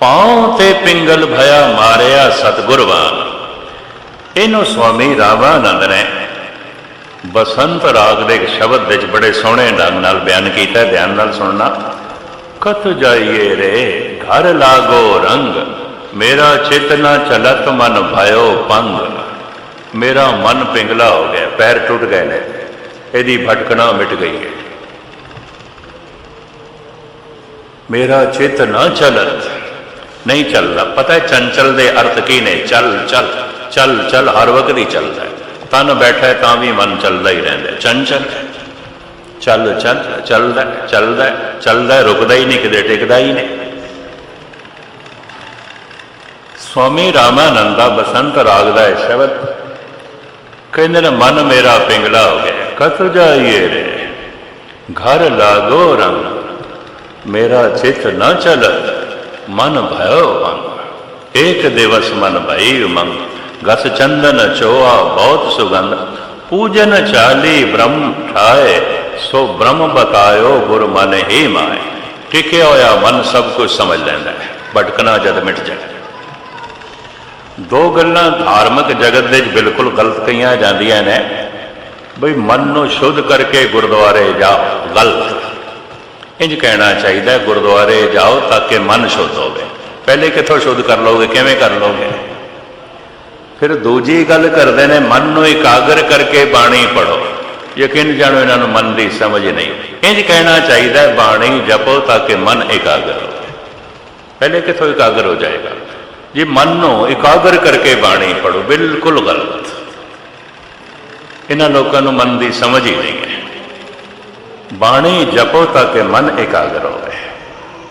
ਪਾਉ ਤੇ ਪਿੰਗਲ ਭਇਆ ਮਾਰਿਆ ਸਤਗੁਰਵਾਨ ਇਹਨੂੰ ਸਵਾਮੀ ਰਾਮਾਨੰਦ ਨੇ ਬਸੰਤ ਰਾਗ ਦੇ ਇੱਕ ਸ਼ਬਦ ਵਿੱਚ ਬੜੇ ਸੋਹਣੇ ਢੰਗ ਨਾਲ ਬਿਆਨ ਕੀਤਾ ਹੈ, ਧਿਆਨ ਨਾਲ ਸੁਣਨਾ। ਕਤ ਜਾਈਏ ਰੇ ਘਰ ਲਾਗੋ ਰੰਗ ਮੇਰਾ ਚਿਤ ਨਾ ਚਲਤ ਮਨ ਭਇਓ ਪੰਗ ਮੇਰਾ ਮਨ ਪਿੰਗਲਾ ਹੋ ਗਿਆ ਪੈਰ ਟੁੱਟ ਗਏ ਨੇ ਇਹਦੀ ਭਟਕਣਾ ਮਿਟ ਗਈ ਹੈ। ਮੇਰਾ ਚਿਤ ਨਾ ਚਲਤ ਨਹੀਂ ਚੱਲਦਾ ਪਤਾ ਹੈ ਚੰਚਲ ਦੇ ਅਰਥ ਕੀ ਨੇ ਚੱਲ ਚੱਲ ਚੱਲ ਚੱਲ ਹਰ ਵਕਤ ਹੀ ਚੱਲਦਾ ਹੈ ਤਨ ਬੈਠਾ ਹੈ ਤਾਂ ਵੀ ਮਨ ਚੱਲਦਾ ਹੀ ਰਹਿੰਦਾ ਹੈ। ਚੰਚਲ ਹੈ। ਚੱਲ ਚੱਲ ਚੱਲਦਾ ਹੈ, ਚੱਲਦਾ ਹੈ, ਚੱਲਦਾ ਹੈ, ਰੁਕਦਾ ਹੀ ਨਹੀਂ ਕਿਤੇ ਟਿਕਦਾ ਹੀ ਨਹੀਂ ਸਵਾਮੀ ਰਾਮਾਨੰਦ ਦਾ ਬਸੰਤ ਰਾਗ ਦਾ ਇਹ ਸ਼ਬਦ ਕਹਿੰਦੇ ਨੇ ਮਨ ਮੇਰਾ ਪਿੰਗਲਾ ਹੋ ਗਿਆ ਕਤ ਜਾਈਏ ਰੇ ਘਰ ਲਾਗੋ ਰੰਗ ਮੇਰਾ ਚਿਤ ਨਾ ਚਲਤ ਮਨ ਭਇਓ ਮੰਗ ਏਕ ਦਿਵਸ ਮਨ ਭਈ ਉਮੰਗ। ਗਸ ਚੰਦਨ ਚੋਆ ਬਹੁਤ ਸੁਗੰਧ। ਪੂਜਨ ਚਾਲੀ ਬ੍ਰਹਮ ਠਾਏ। ਸੋ ਬ੍ਰਹਮ ਬਤਾਇਓ ਗੁਰ ਮਨ ਹੀ ਮਾਏ। ਟਿਕਿਆ ਹੋਇਆ ਮਨ ਸਭ ਕੁਝ ਸਮਝ ਲੈਂਦਾ ਹੈ। ਭਟਕਣਾ ਜਦ ਮਿਟ ਜਾਏ। ਦੋ ਗੱਲਾਂ ਧਾਰਮਿਕ ਜਗਤ ਦੇ ਵਿੱਚ ਬਿਲਕੁਲ ਗਲਤ ਕਹੀਆਂ ਜਾਂਦੀਆਂ ਨੇ। ਬਈ ਮਨ ਨੂੰ ਸ਼ੁੱਧ ਕਰਕੇ ਗੁਰਦੁਆਰੇ ਜਾ ਗਲਤ। ਇੰਜ ਕਹਿਣਾ ਚਾਹੀਦਾ ਗੁਰਦੁਆਰੇ ਜਾਓ ਤਾਂ ਕਿ ਮਨ ਸ਼ੁੱਧ ਹੋਵੇ। ਪਹਿਲੇ ਕਿੱਥੋਂ ਸ਼ੁੱਧ ਕਰ ਲਓਗੇ, ਕਿਵੇਂ ਕਰ ਲਓਗੇ? ਫਿਰ ਦੂਜੀ ਗੱਲ ਕਰਦੇ ਨੇ, ਮਨ ਨੂੰ ਇਕਾਗਰ ਕਰਕੇ ਬਾਣੀ ਪੜੋ ਯਕੀਨ ਜਾਣੋ, ਇਹਨਾਂ ਨੂੰ ਮਨ ਦੀ ਸਮਝ ਨਹੀਂ। ਇੰਜ ਕਹਿਣਾ ਚਾਹੀਦਾ ਬਾਣੀ ਜਪੋ ਤਾਂ ਕਿ ਮਨ ਇਕਾਗਰ ਹੋਵੇ। ਪਹਿਲੇ ਕਿੱਥੋਂ ਇਕਾਗਰ ਹੋ ਜਾਏਗਾ? ਜੇ, ਮਨ ਨੂੰ ਇਕਾਗਰ ਕਰਕੇ ਬਾਣੀ ਪੜੋ ਬਿਲਕੁਲ ਗਲਤ। ਇਹਨਾਂ ਲੋਕਾਂ ਨੂੰ ਮਨ ਦੀ ਸਮਝ ਹੀ ਨਹੀਂ ਹੈ। ਬਾਣੀ ਜਪੋ ਤਾਂ ਕਿ ਮਨ ਇਕਾਗਰ ਹੋਵੇ।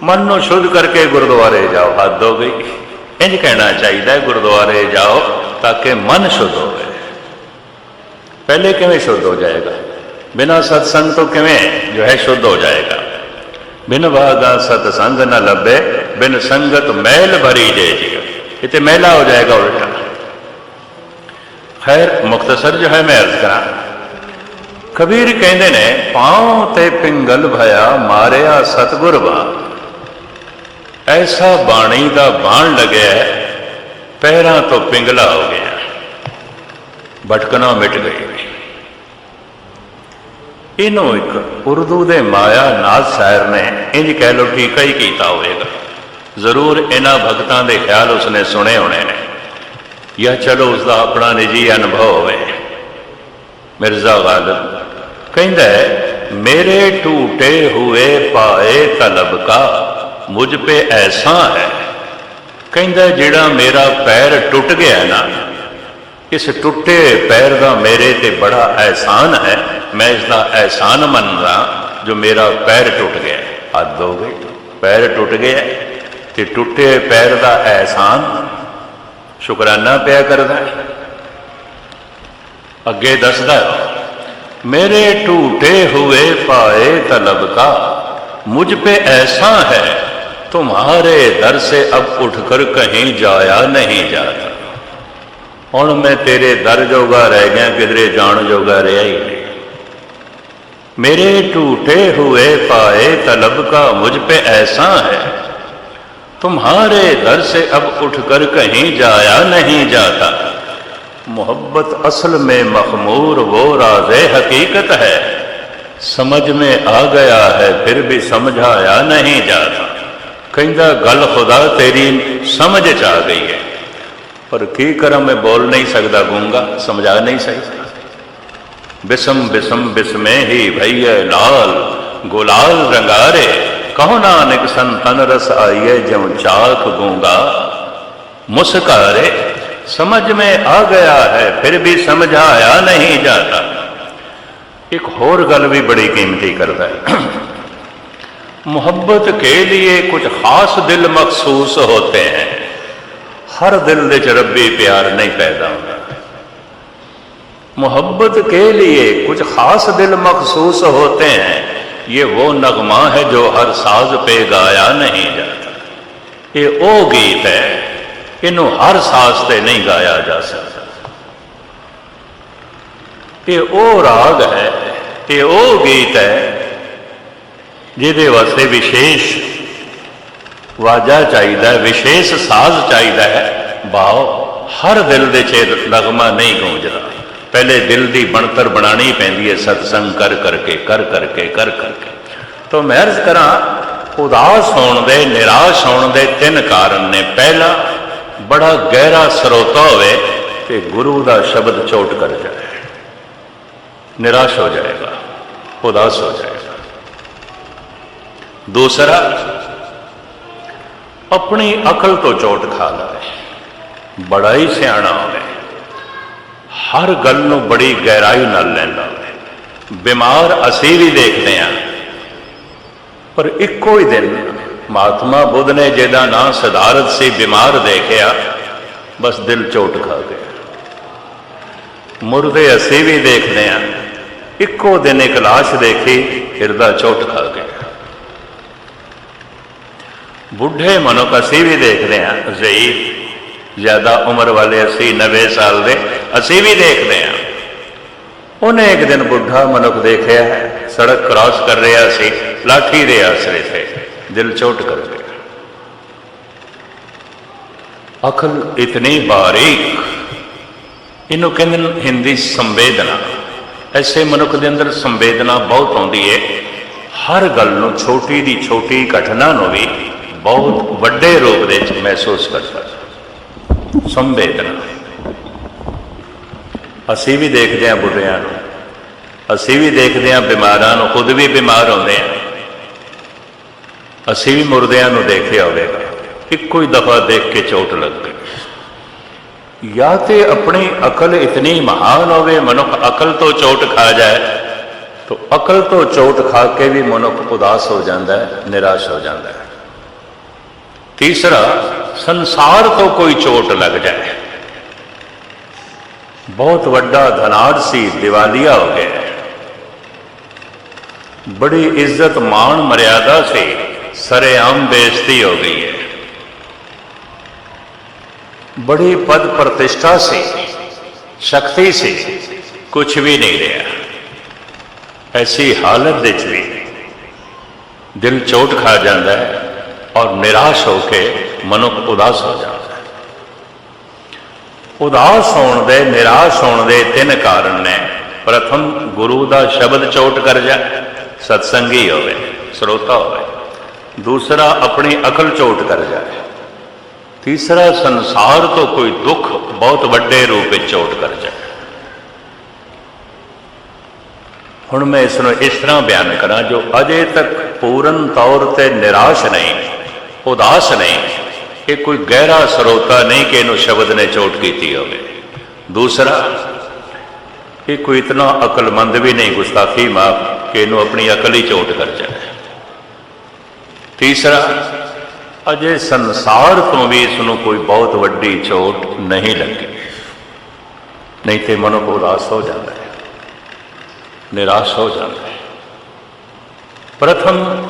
ਮਨ ਨੂੰ ਸ਼ੁੱਧ ਕਰਕੇ ਗੁਰਦੁਆਰੇ ਜਾਓ, ਹੱਦ ਹੋ ਗਈ। ਇੰਜ ਕਹਿਣਾ ਚਾਹੀਦਾ ਗੁਰਦੁਆਰੇ ਜਾਓ ਤਾਂ ਕਿ ਮਨ ਸ਼ੁੱਧ ਹੋਵੇ। ਪਹਿਲੇ ਕਿਵੇਂ ਸ਼ੁੱਧ ਹੋ ਜਾਏਗਾ? ਬਿਨਾ ਸਤਸੰਗ ਤੋਂ ਕਿਵੇਂ ਜੋ ਹੈ ਸ਼ੁੱਧ ਹੋ ਜਾਏਗਾ? ਬਿਨ ਵਾਗਾ ਸਤਸੰਗ ਨਾ ਲੱਭੇ, ਬਿਨ ਸੰਗਤ ਮਹਿਲ ਭਰੀ ਜੇ ਜੀ। ਇਹ ਤੇ ਹੋ ਜਾਏਗਾ ਉਲਟਾ। ਖੈਰ ਮੁਖਤਸਰ ਜੋ ਹੈ ਮੈਂ ਅਰਜ਼ ਕਰਾਂ ਕਬੀਰ ਕਹਿੰਦੇ ਨੇ, ਪਾਉ ਤੇ ਪਿੰਗਲ ਭਇਆ ਮਾਰਿਆ ਸਤਗੁਰ ਬਾ ਐਸਾ ਬਾਣੀ ਦਾ ਬਾਣ ਲੱਗਿਆ ਪੈਰਾਂ ਤੋਂ ਪਿੰਗਲਾ ਹੋ ਗਿਆ। ਭਟਕਣਾ ਮਿਟ ਗਈ ਇਹਨੂੰ ਇੱਕ ਉਰਦੂ ਦੇ ਮਾਇਆ ਨਾਜ਼ ਸ਼ਾਇਰ ਨੇ ਇੰਜ ਕਹਿ ਲੋ ਟੀਕਾ ਹੀ ਕੀਤਾ ਹੋਵੇਗਾ। ਜ਼ਰੂਰ ਇਹਨਾਂ ਭਗਤਾਂ ਦੇ ਖਿਆਲ ਉਸਨੇ ਸੁਣੇ ਹੋਣੇ ਨੇ। ਜਾਂ ਚਲੋ ਉਸ ਦਾ ਆਪਣਾ ਨਿੱਜੀ ਅਨੁਭਵ ਹੋਵੇ। ਮਿਰਜ਼ਾ ਗਾਲਿਬ ਕਹਿੰਦਾ ਮੇਰੇ ਟੂਟੇ ਹੋਏ ਪਾਏ ਤਲਬ ਕਾ, ਮੁਝ ਪੇ ਐਸਾ ਹੈ। ਕਹਿੰਦਾ ਜਿਹੜਾ ਮੇਰਾ ਪੈਰ ਟੁੱਟ ਗਿਆ ਨਾ, ਇਸ ਟੁੱਟੇ ਪੈਰ ਦਾ ਮੇਰੇ ਤੇ ਬੜਾ ਅਹਿਸਾਨ ਹੈ। ਮੈਂ ਇਸ ਦਾ ਅਹਿਸਾਨ ਮੰਨਦਾ ਜੋ ਮੇਰਾ ਪੈਰ ਟੁੱਟ ਗਿਆ ਹੱਦ ਹੋ ਗਈ। ਪੈਰ ਟੁੱਟ ਗਿਆ ਤੇ ਟੁੱਟੇ ਪੈਰ ਦਾ ਅਹਿਸਾਨ ਸ਼ੁਕਰਾਨਾ ਪਿਆ ਕਰਦਾ ਅੱਗੇ ਦੱਸਦਾ ਹੈ, मेरे टूटे हुए पाए तलब का मुझ पे ऐसा है तुम्हारे दर से अब उठकर कहीं जाया नहीं जाता ਹੁਣ ਮੈਂ ਤੇਰੇ ਦਰ ਜੋਗਾ ਰਹਿ ਗਿਆ ਕਿਧਰੇ ਜਾਣ ਜੋਗਾ ਰਿਹਾ ਹੀ ਨਹੀਂ मेरे टूटे हुए पाए तलब का मुझ पे ऐसा है तुम्हारे दर से अब उठकर कहीं जाया नहीं जाता मोहब्बत असल में मखमूर, वो राज हकीकत है। समझ में आ गया है, फिर भी समझाया नहीं जाता कहता गल खुदा तेरी समझ चाह गई है। पर की करा मैं बोल नहीं सकता गूँगा समझा नहीं सकता बिसम बिसम बिसमे ही भैया लाल, गुलाल रंगारे, कहो नानक, संतन रस आइये जो चाक गूँगा। मुस्कारे समझ में आ गया है, फिर भी समझाया नहीं जाता। एक और गल भी बड़ी कीमती करता है। मोहब्बत के लिए कुछ खास दिल मखसूस होते हैं। हर दिल दे च रब्बी प्यार नहीं पैदा होता। मोहब्बत के लिए कुछ खास दिल मखसूस होते हैं। ये वो नगमा है जो हर साज पे गाया नहीं जाता। ये वो गीत है ਇਹਨੂੰ ਹਰ ਸਾਸ ਤੇ ਨਹੀਂ ਗਾਇਆ ਜਾ ਸਕਦਾ। ਇਹ ਉਹ ਰਾਗ ਹੈ ਇਹ ਉਹ ਗੀਤ ਹੈ, ਜਿਹਦੇ ਵਾਸਤੇ ਵਿਸ਼ੇਸ਼ ਵਾਜਾ ਚਾਹੀਦਾ ਹੈ, ਵਿਸ਼ੇਸ਼ ਸਾਜ਼ ਚਾਹੀਦਾ ਹੈ। ਭਾਵ ਹਰ ਦਿਲ ਦੇ ਚ ਨਗਮਾ ਨਹੀਂ ਗੂੰਜਦਾ। ਪਹਿਲੇ ਦਿਲ ਦੀ ਬਣਤਰ ਬਣਾਣੀ ਪੈਂਦੀ ਹੈ, ਸਤਸੰਗ ਕਰ ਕਰਕੇ ਕਰ ਕਰਕੇ ਕਰ ਕਰਕੇ। ਤੋਂ ਮੈਂ ਅਰਜ਼ ਕਰਾਂ, ਉਦਾਸ ਹੋਣ ਦੇ, ਨਿਰਾਸ਼ ਹੋਣ ਦੇ ਤਿੰਨ ਕਾਰਨ ਨੇ। ਪਹਿਲਾ ਬੜਾ ਗਹਿਰਾ ਸਰੋਤਾ ਹੋਵੇ ਤੇ ਗੁਰੂ ਦਾ ਸ਼ਬਦ ਚੋਟ ਕਰ ਜਾਏ। ਨਿਰਾਸ਼ ਹੋ ਜਾਏਗਾ, ਉਦਾਸ ਹੋ ਜਾਏਗਾ। ਦੂਸਰਾ, ਆਪਣੀ ਅਕਲ ਤੋਂ ਚੋਟ ਖਾ ਲਵੇ। ਬੜਾ ਹੀ ਸਿਆਣਾ ਹੋਵੇ। ਹਰ ਗੱਲ ਨੂੰ ਬੜੀ ਗਹਿਰਾਈ ਨਾਲ ਲੈਂਦਾ ਹੋਵੇ। ਬਿਮਾਰ ਅਸੀਂ ਵੀ ਦੇਖਦੇ ਹਾਂ, ਪਰ ਇੱਕੋ ਹੀ ਦਿਨ ਮਹਾਤਮਾ ਬੁੱਧ ਨੇ ਜਿਹਦਾ ਨਾਂ ਸਦਾਰਤ ਸੀ, ਬਿਮਾਰ ਦੇਖਿਆ, ਬਸ ਦਿਲ ਚੋਟ ਖਾ ਗਿਆ। ਮੁਰਦੇ ਅਸੀਂ ਵੀ ਦੇਖਦੇ ਆ ਇੱਕੋ ਦਿਨ ਇੱਕ ਲਾਸ਼ ਦੇਖੀ, ਹਿਰਦਾ ਚੋਟ ਖਾ ਗਿਆ। ਬੁੱਢੇ ਮਨੁੱਖ ਅਸੀਂ ਵੀ ਦੇਖਦੇ ਆ ਜ਼ਈਫ ਜ਼ਿਆਦਾ ਉਮਰ ਵਾਲੇ ਅਸੀਂ 90 ਸਾਲ ਦੇ, ਅਸੀਂ ਵੀ ਦੇਖਦੇ ਆ ਉਹਨੇ ਇੱਕ ਦਿਨ ਬੁੱਢਾ ਮਨੁੱਖ ਦੇਖਿਆ, ਸੜਕ ਕ੍ਰਾਸ ਕਰ ਰਿਹਾ ਸੀ, ਲਾਠੀ ਦੇ ਆਸਰੇ ਤੇ। ਦਿਲ ਚੋਟ ਕਰ ਗਿਆ ਅਕਲ ਇਤਨੀ ਬਾਰੀਕ, ਇਹਨੂੰ ਕਹਿੰਦੇ ਨੇ ਹਿੰਦੀ ਸੰਵੇਦਨਾ। ਐਸੇ ਮਨੁੱਖ ਦੇ ਅੰਦਰ ਸੰਵੇਦਨਾ ਬਹੁਤ ਆਉਂਦੀ ਹੈ ਹਰ ਗੱਲ ਨੂੰ ਛੋਟੀ ਦੀ ਛੋਟੀ ਘਟਨਾ ਨੂੰ ਵੀ ਬਹੁਤ ਵੱਡੇ ਰੂਪ ਦੇ ਵਿੱਚ ਮਹਿਸੂਸ ਕਰਦਾ ਸੰਵੇਦਨਾ। ਅਸੀਂ ਵੀ ਦੇਖਦੇ ਹਾਂ ਬੁੱਢਿਆਂ ਨੂੰ। ਅਸੀਂ ਵੀ ਦੇਖਦੇ ਹਾਂ ਬਿਮਾਰਾਂ ਨੂੰ, ਖੁਦ ਵੀ ਬਿਮਾਰ ਹੁੰਦੇ ਹਾਂ। ਅਸੀਂ ਵੀ ਮੁਰਦਿਆਂ ਨੂੰ ਦੇਖਿਆ ਹੋਵੇਗਾ। ਇੱਕੋ ਹੀ ਦਫਾ ਦੇਖ ਕੇ ਚੋਟ ਲੱਗ ਗਈ। ਜਾਂ ਤੇ ਆਪਣੀ ਅਕਲ ਇਤਨੀ ਮਹਾਨ ਹੋਵੇ, ਮਨੁੱਖ ਅਕਲ ਤੋਂ ਚੋਟ ਖਾ ਜਾਏ, ਤਾਂ ਅਕਲ ਤੋਂ ਚੋਟ ਖਾ ਕੇ ਵੀ ਮਨੁੱਖ ਉਦਾਸ ਹੋ ਜਾਂਦਾ ਹੈ, ਨਿਰਾਸ਼ ਹੋ ਜਾਂਦਾ ਹੈ। ਤੀਸਰਾ, ਸੰਸਾਰ ਤੋਂ ਕੋਈ ਚੋਟ ਲੱਗ ਜਾਏ। ਬਹੁਤ ਵੱਡਾ ਧਨਾੜ ਸੀ, ਦਿਵਾਲੀਆ ਹੋ ਗਿਆ। ਬੜੀ ਇੱਜ਼ਤ ਮਾਣ ਮਰਿਆਦਾ ਸੀ। ਸਰੇਆਮ ਬੇਇੱਜ਼ਤੀ ਹੋ ਗਈ ਹੈ। ਬੜੀ ਪਦ ਪ੍ਰਤਿਸ਼ਠਾ ਸੀ, ਸ਼ਕਤੀ ਸੀ ਕੁਝ ਵੀ ਨਹੀਂ ਰਿਹਾ। ਐਸੀ ਹਾਲਤ ਵਿੱਚ ਵੀ ਦਿਲ ਚੋਟ ਖਾ ਜਾਂਦਾ ਹੈ ਔਰ ਨਿਰਾਸ਼ ਹੋ ਕੇ ਮਨੁੱਖ ਉਦਾਸ ਹੋ ਜਾਂਦਾ ਹੈ। ਉਦਾਸ ਹੋਣ ਦੇ, ਨਿਰਾਸ਼ ਹੋਣ ਦੇ ਤਿੰਨ ਕਾਰਨ ਨੇ। ਪ੍ਰਥਮ, ਗੁਰੂ ਦਾ ਸ਼ਬਦ ਚੋਟ ਕਰ ਜਾ ਸਤਸੰਗੀ ਹੋਵੇ, ਸਰੋਤਾ ਹੋਵੇ। ਦੂਸਰਾ ਆਪਣੀ ਅਕਲ ਚੋਟ ਕਰ ਜਾਏ ਤੀਸਰਾ ਸੰਸਾਰ ਤੋਂ ਕੋਈ ਦੁੱਖ ਬਹੁਤ ਵੱਡੇ ਰੂਪ ਵਿੱਚ ਚੋਟ ਕਰ ਜਾਏ ਹੁਣ ਮੈਂ ਇਸ ਨੂੰ ਇਸ ਤਰ੍ਹਾਂ ਬਿਆਨ ਕਰਾਂ, ਜੋ ਅਜੇ ਤੱਕ ਪੂਰਨ ਤੌਰ ਤੇ ਨਿਰਾਸ਼ ਨਹੀਂ, ਉਦਾਸ ਨਹੀਂ ਇਹ ਕੋਈ ਗਹਿਰਾ ਸਰੋਤਾ ਨਹੀਂ ਕਿ ਇਹਨੂੰ ਸ਼ਬਦ ਨੇ ਚੋਟ ਕੀਤੀ ਹੋਵੇ। ਦੂਸਰਾ ਇਹ ਕੋਈ ਇਤਨਾ ਅਕਲਮੰਦ ਵੀ ਨਹੀਂ ਗੁਸਤਾਖੀ ਮਾਫ, ਕਿ ਇਹਨੂੰ ਆਪਣੀ ਅਕਲ ਹੀ ਚੋਟ ਕਰ ਜਾਏ ਤੀਸਰਾ, ਅਜੇ ਸੰਸਾਰ ਤੋਂ ਵੀ ਇਸ ਨੂੰ ਕੋਈ ਬਹੁਤ ਵੱਡੀ ਚੋਟ ਨਹੀਂ ਲੱਗੀ। ਨਹੀਂ ਤੇ ਮਨੁੱਖ ਉਦਾਸ ਹੋ ਜਾਂਦਾ ਹੈ। ਨਿਰਾਸ਼ ਹੋ ਜਾਂਦਾ ਹੈ। ਪ੍ਰਥਮ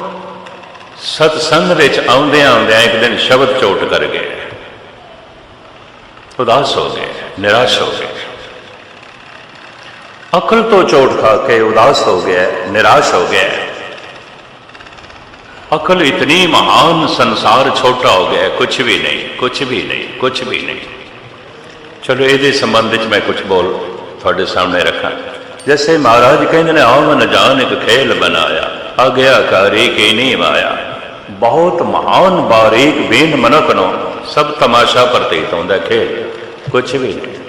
ਸਤਸੰਗ ਵਿੱਚ ਆਉਂਦਿਆਂ ਆਉਂਦਿਆਂ ਇੱਕ ਦਿਨ ਸ਼ਬਦ ਚੋਟ ਕਰ ਗਏ। ਉਦਾਸ ਹੋ ਗਏ, ਨਿਰਾਸ਼ ਹੋ ਗਏ। ਅਕਲ ਤੋਂ ਚੋਟ ਖਾ ਕੇ ਉਦਾਸ ਹੋ ਗਿਆ, ਨਿਰਾਸ਼ ਹੋ ਗਿਆ। ਅਕਲ ਇਤਨੀ ਮਹਾਨ ਸੰਸਾਰ ਛੋਟਾ ਹੋ ਗਿਆ ਕੁਝ ਵੀ ਨਹੀਂ ਕੁਝ ਵੀ ਨਹੀਂ ਕੁਝ ਵੀ ਨਹੀਂ। ਚਲੋ ਇਹਦੇ ਸੰਬੰਧ ਵਿੱਚ ਮੈਂ ਕੁਝ ਬੋਲ ਤੁਹਾਡੇ ਸਾਹਮਣੇ ਰੱਖਾਂ। ਜੈਸੇ ਮਹਾਰਾਜ ਕਹਿੰਦੇ ਨੇ ਆਓ ਮਨ ਜਾਨ ਇੱਕ ਖੇਲ ਬਣਾਇਆ, ਆਗਿਆਕਾਰੀ ਕੇ ਨਹੀਂ ਮਾਇਆ ਬਹੁਤ ਮਹਾਨ ਬਾਰੀਕ ਬੇਨ ਮਨੁੱਖ ਨੂੰ ਸਭ ਤਮਾਸ਼ਾ ਪ੍ਰਤੀਤ ਹੁੰਦਾ ਖੇਲ। ਕੁਝ ਵੀ ਨਹੀਂ।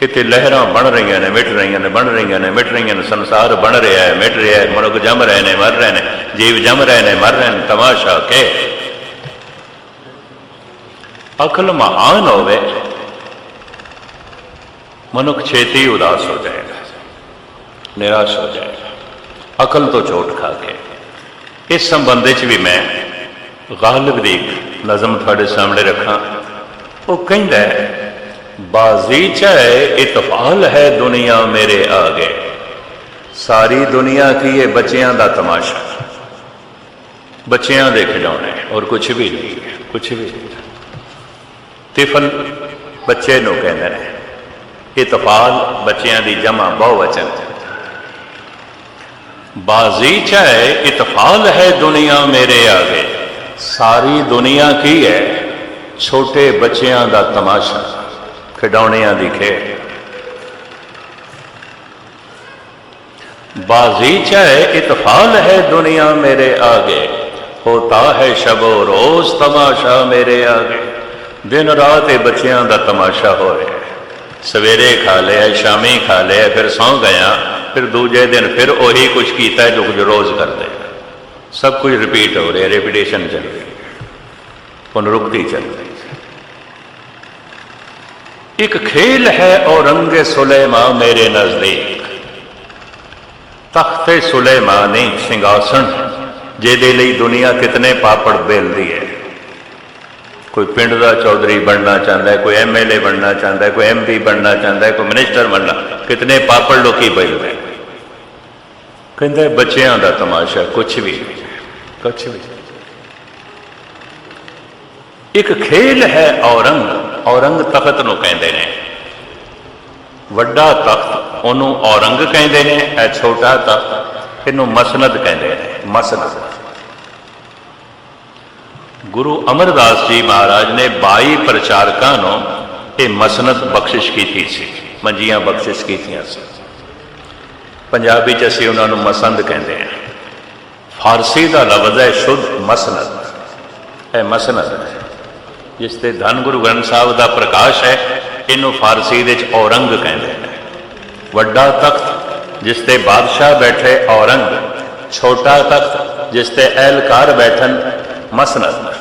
ਕਿਤੇ ਲਹਿਰਾਂ ਬਣ ਰਹੀਆਂ ਨੇ, ਮਿਟ ਰਹੀਆਂ ਨੇ, ਬਣ ਰਹੀਆਂ ਨੇ, ਮਿਟ ਰਹੀਆਂ ਨੇ, ਸੰਸਾਰ ਬਣ ਰਿਹਾ ਹੈ, ਮਿਟ ਰਿਹਾ ਹੈ, ਮਨੁੱਖ ਜੰਮ ਰਹੇ ਨੇ, ਮਰ ਰਹੇ ਨੇ, ਜੀਵ ਜੰਮ ਰਹੇ ਨੇ, ਮਰ ਰਹੇ ਨੇ, ਤਮਾਸ਼ਾ ਕੇ। ਅਕਲ ਮਹਾਨ ਹੋਵੇ, ਮਨੁੱਖ ਛੇਤੀ ਉਦਾਸ ਹੋ ਜਾਏਗਾ, ਨਿਰਾਸ਼ ਹੋ ਜਾਏਗਾ, ਅਕਲ ਤੋਂ ਚੋਟ ਖਾ ਕੇ। ਇਸ ਸੰਬੰਧ ਵਿੱਚ ਵੀ ਮੈਂ ਗਾਲਿਬ ਦੀ ਨਜ਼ਮ ਤੁਹਾਡੇ ਸਾਹਮਣੇ ਰੱਖਾਂ। ਉਹ ਕਹਿੰਦਾ ਹੈ ਬਾਜ਼ੀ ਚਾਹੇ ਇਤਫਾਲ ਹੈ ਦੁਨੀਆ ਮੇਰੇ ਆਗੇ ਸਾਰੀ ਦੁਨੀਆ ਕੀ ਹੈ ਬੱਚਿਆਂ ਦਾ ਤਮਾਸ਼ਾ ਬੱਚਿਆਂ ਦੇ ਖਿਡੌਣੇ ਔਰ ਕੁਝ ਵੀ ਨਹੀਂ ਕੁਝ ਵੀ ਨਹੀਂ ਬੱਚੇ ਨੂੰ ਕਹਿੰਦੇ ਨੇ ਇਤਫਾਲ ਬੱਚਿਆਂ ਦੀ ਜਮਾ ਬਹੁਵਚਨ ਬਾਜ਼ੀ ਚਾਹੇ ਇਤਫਾਲ ਹੈ ਦੁਨੀਆ ਮੇਰੇ ਆਗੇ ਸਾਰੀ ਦੁਨੀਆ ਕੀ ਹੈ ਛੋਟੇ ਬੱਚਿਆਂ ਦਾ ਤਮਾਸ਼ਾ ਖਿਡੌਣਿਆਂ ਦੀ ਖੇਡ। ਬਾਜ਼ੀ ਚਾਹੇ ਇਤਫਾਲ ਹੈ ਦੁਨੀਆ ਮੇਰੇ ਆਗੇ, ਹੋਤਾ ਹੈ ਸ਼ਬੋ ਰੋਜ਼ ਤਮਾਸ਼ਾ ਮੇਰੇ ਆਗੇ। ਦਿਨ ਰਾਤ ਇਹ ਬੱਚਿਆਂ ਦਾ ਤਮਾਸ਼ਾ ਹੋ ਰਿਹਾ ਸਵੇਰੇ ਖਾ ਲਿਆ, ਸ਼ਾਮੀ ਖਾ ਲਿਆ, ਫਿਰ ਸੌਂ ਗਿਆ, ਫਿਰ ਦੂਜੇ ਦਿਨ ਫਿਰ ਉਹੀ ਕੁਝ ਕੀਤਾ ਜੋ ਕੁਝ ਰੋਜ਼ ਕਰਦੇ ਸਭ ਕੁਝ ਰਿਪੀਟ ਹੋ ਰਿਹਾ ਰੈਪੀਟੇਸ਼ਨ ਚੱਲ ਰਹੀ। ਪੁਨਰੁਕਤੀ ਚੱਲ ਰਹੀ। ਹੈ ਇੱਕ ਖੇਲ ਹੈ ਔਰੰਗੇ ਸੁਲੇਮਾ ਮੇਰੇ ਨਜ਼ਦੀਕ। ਤਖਤੇ ਸੁਲੇਮਾਨੀ ਸਿੰਘਾਸਣ, ਜਿਹਦੇ ਲਈ ਦੁਨੀਆ ਕਿਤਨੇ ਪਾਪੜ ਬੇਲਦੀ ਹੈ। ਕੋਈ ਪਿੰਡ ਦਾ ਚੌਧਰੀ ਬਣਨਾ ਚਾਹੁੰਦਾ ਹੈ, ਕੋਈ ਐਮਐਲਏ ਬਣਨਾ ਚਾਹੁੰਦਾ ਹੈ, ਕੋਈ ਐਮਪੀ ਬਣਨਾ ਚਾਹੁੰਦਾ ਹੈ, ਕੋਈ ਮਿਨਿਸਟਰ ਬਣਨਾ, ਕਿਤਨੇ ਪਾਪੜ ਲੋਕੀ ਬੇਲਦੇ ਕਹਿੰਦੇ ਬੱਚਿਆਂ ਦਾ ਤਮਾਸ਼ਾ ਕੁਝ ਵੀ ਨਹੀਂ ਕੁਝ ਵੀ ਇੱਕ ਖੇਲ ਹੈ ਔਰੰਗ। ਔਰੰਗ ਤਖਤ ਨੂੰ ਕਹਿੰਦੇ ਨੇ। ਵੱਡਾ ਤਖਤ ਉਹਨੂੰ ਔਰੰਗ ਕਹਿੰਦੇ ਨੇ, ਇਹ ਛੋਟਾ ਤਖਤ ਇਹਨੂੰ ਮਸਨਦ ਕਹਿੰਦੇ ਨੇ, ਮਸਨਦ। ਗੁਰੂ ਅਮਰਦਾਸ ਜੀ ਮਹਾਰਾਜ ਨੇ 22 ਪ੍ਰਚਾਰਕਾਂ ਨੂੰ ਇਹ ਮਸਨਦ ਬਖਸ਼ਿਸ਼ ਕੀਤੀ ਸੀ, ਮੰਜੀਆਂ ਬਖਸ਼ਿਸ਼ ਕੀਤੀਆਂ ਸੀ। ਪੰਜਾਬੀ ਚ ਅਸੀਂ ਉਹਨਾਂ ਨੂੰ ਮਸੰਦ ਕਹਿੰਦੇ ਹਾਂ। ਫਾਰਸੀ ਦਾ ਲਫ਼ਜ਼ ਹੈ ਸ਼ੁੱਧ ਮਸਨਦ। ਇਹ ਮਸਨਦ ਹੈ। ਜਿਸ ਤੇ ਧੰਨ ਗੁਰੂ ਗ੍ਰੰਥ ਸਾਹਿਬ ਦਾ ਪ੍ਰਕਾਸ਼ ਹੈ, ਇਹਨੂੰ ਫਾਰਸੀ ਦੇ ਵਿੱਚ ਔਰੰਗ ਕਹਿੰਦੇ ਨੇ। ਵੱਡਾ ਤਖਤ, ਜਿਸ ਤੇ ਬਾਦਸ਼ਾਹ ਬੈਠੇ ਔਰੰਗ, ਛੋਟਾ ਤਖਤ, ਜਿਸ ਤੇ ਅਹਿਲਕਾਰ ਬੈਠਣ ਮਸਨਦ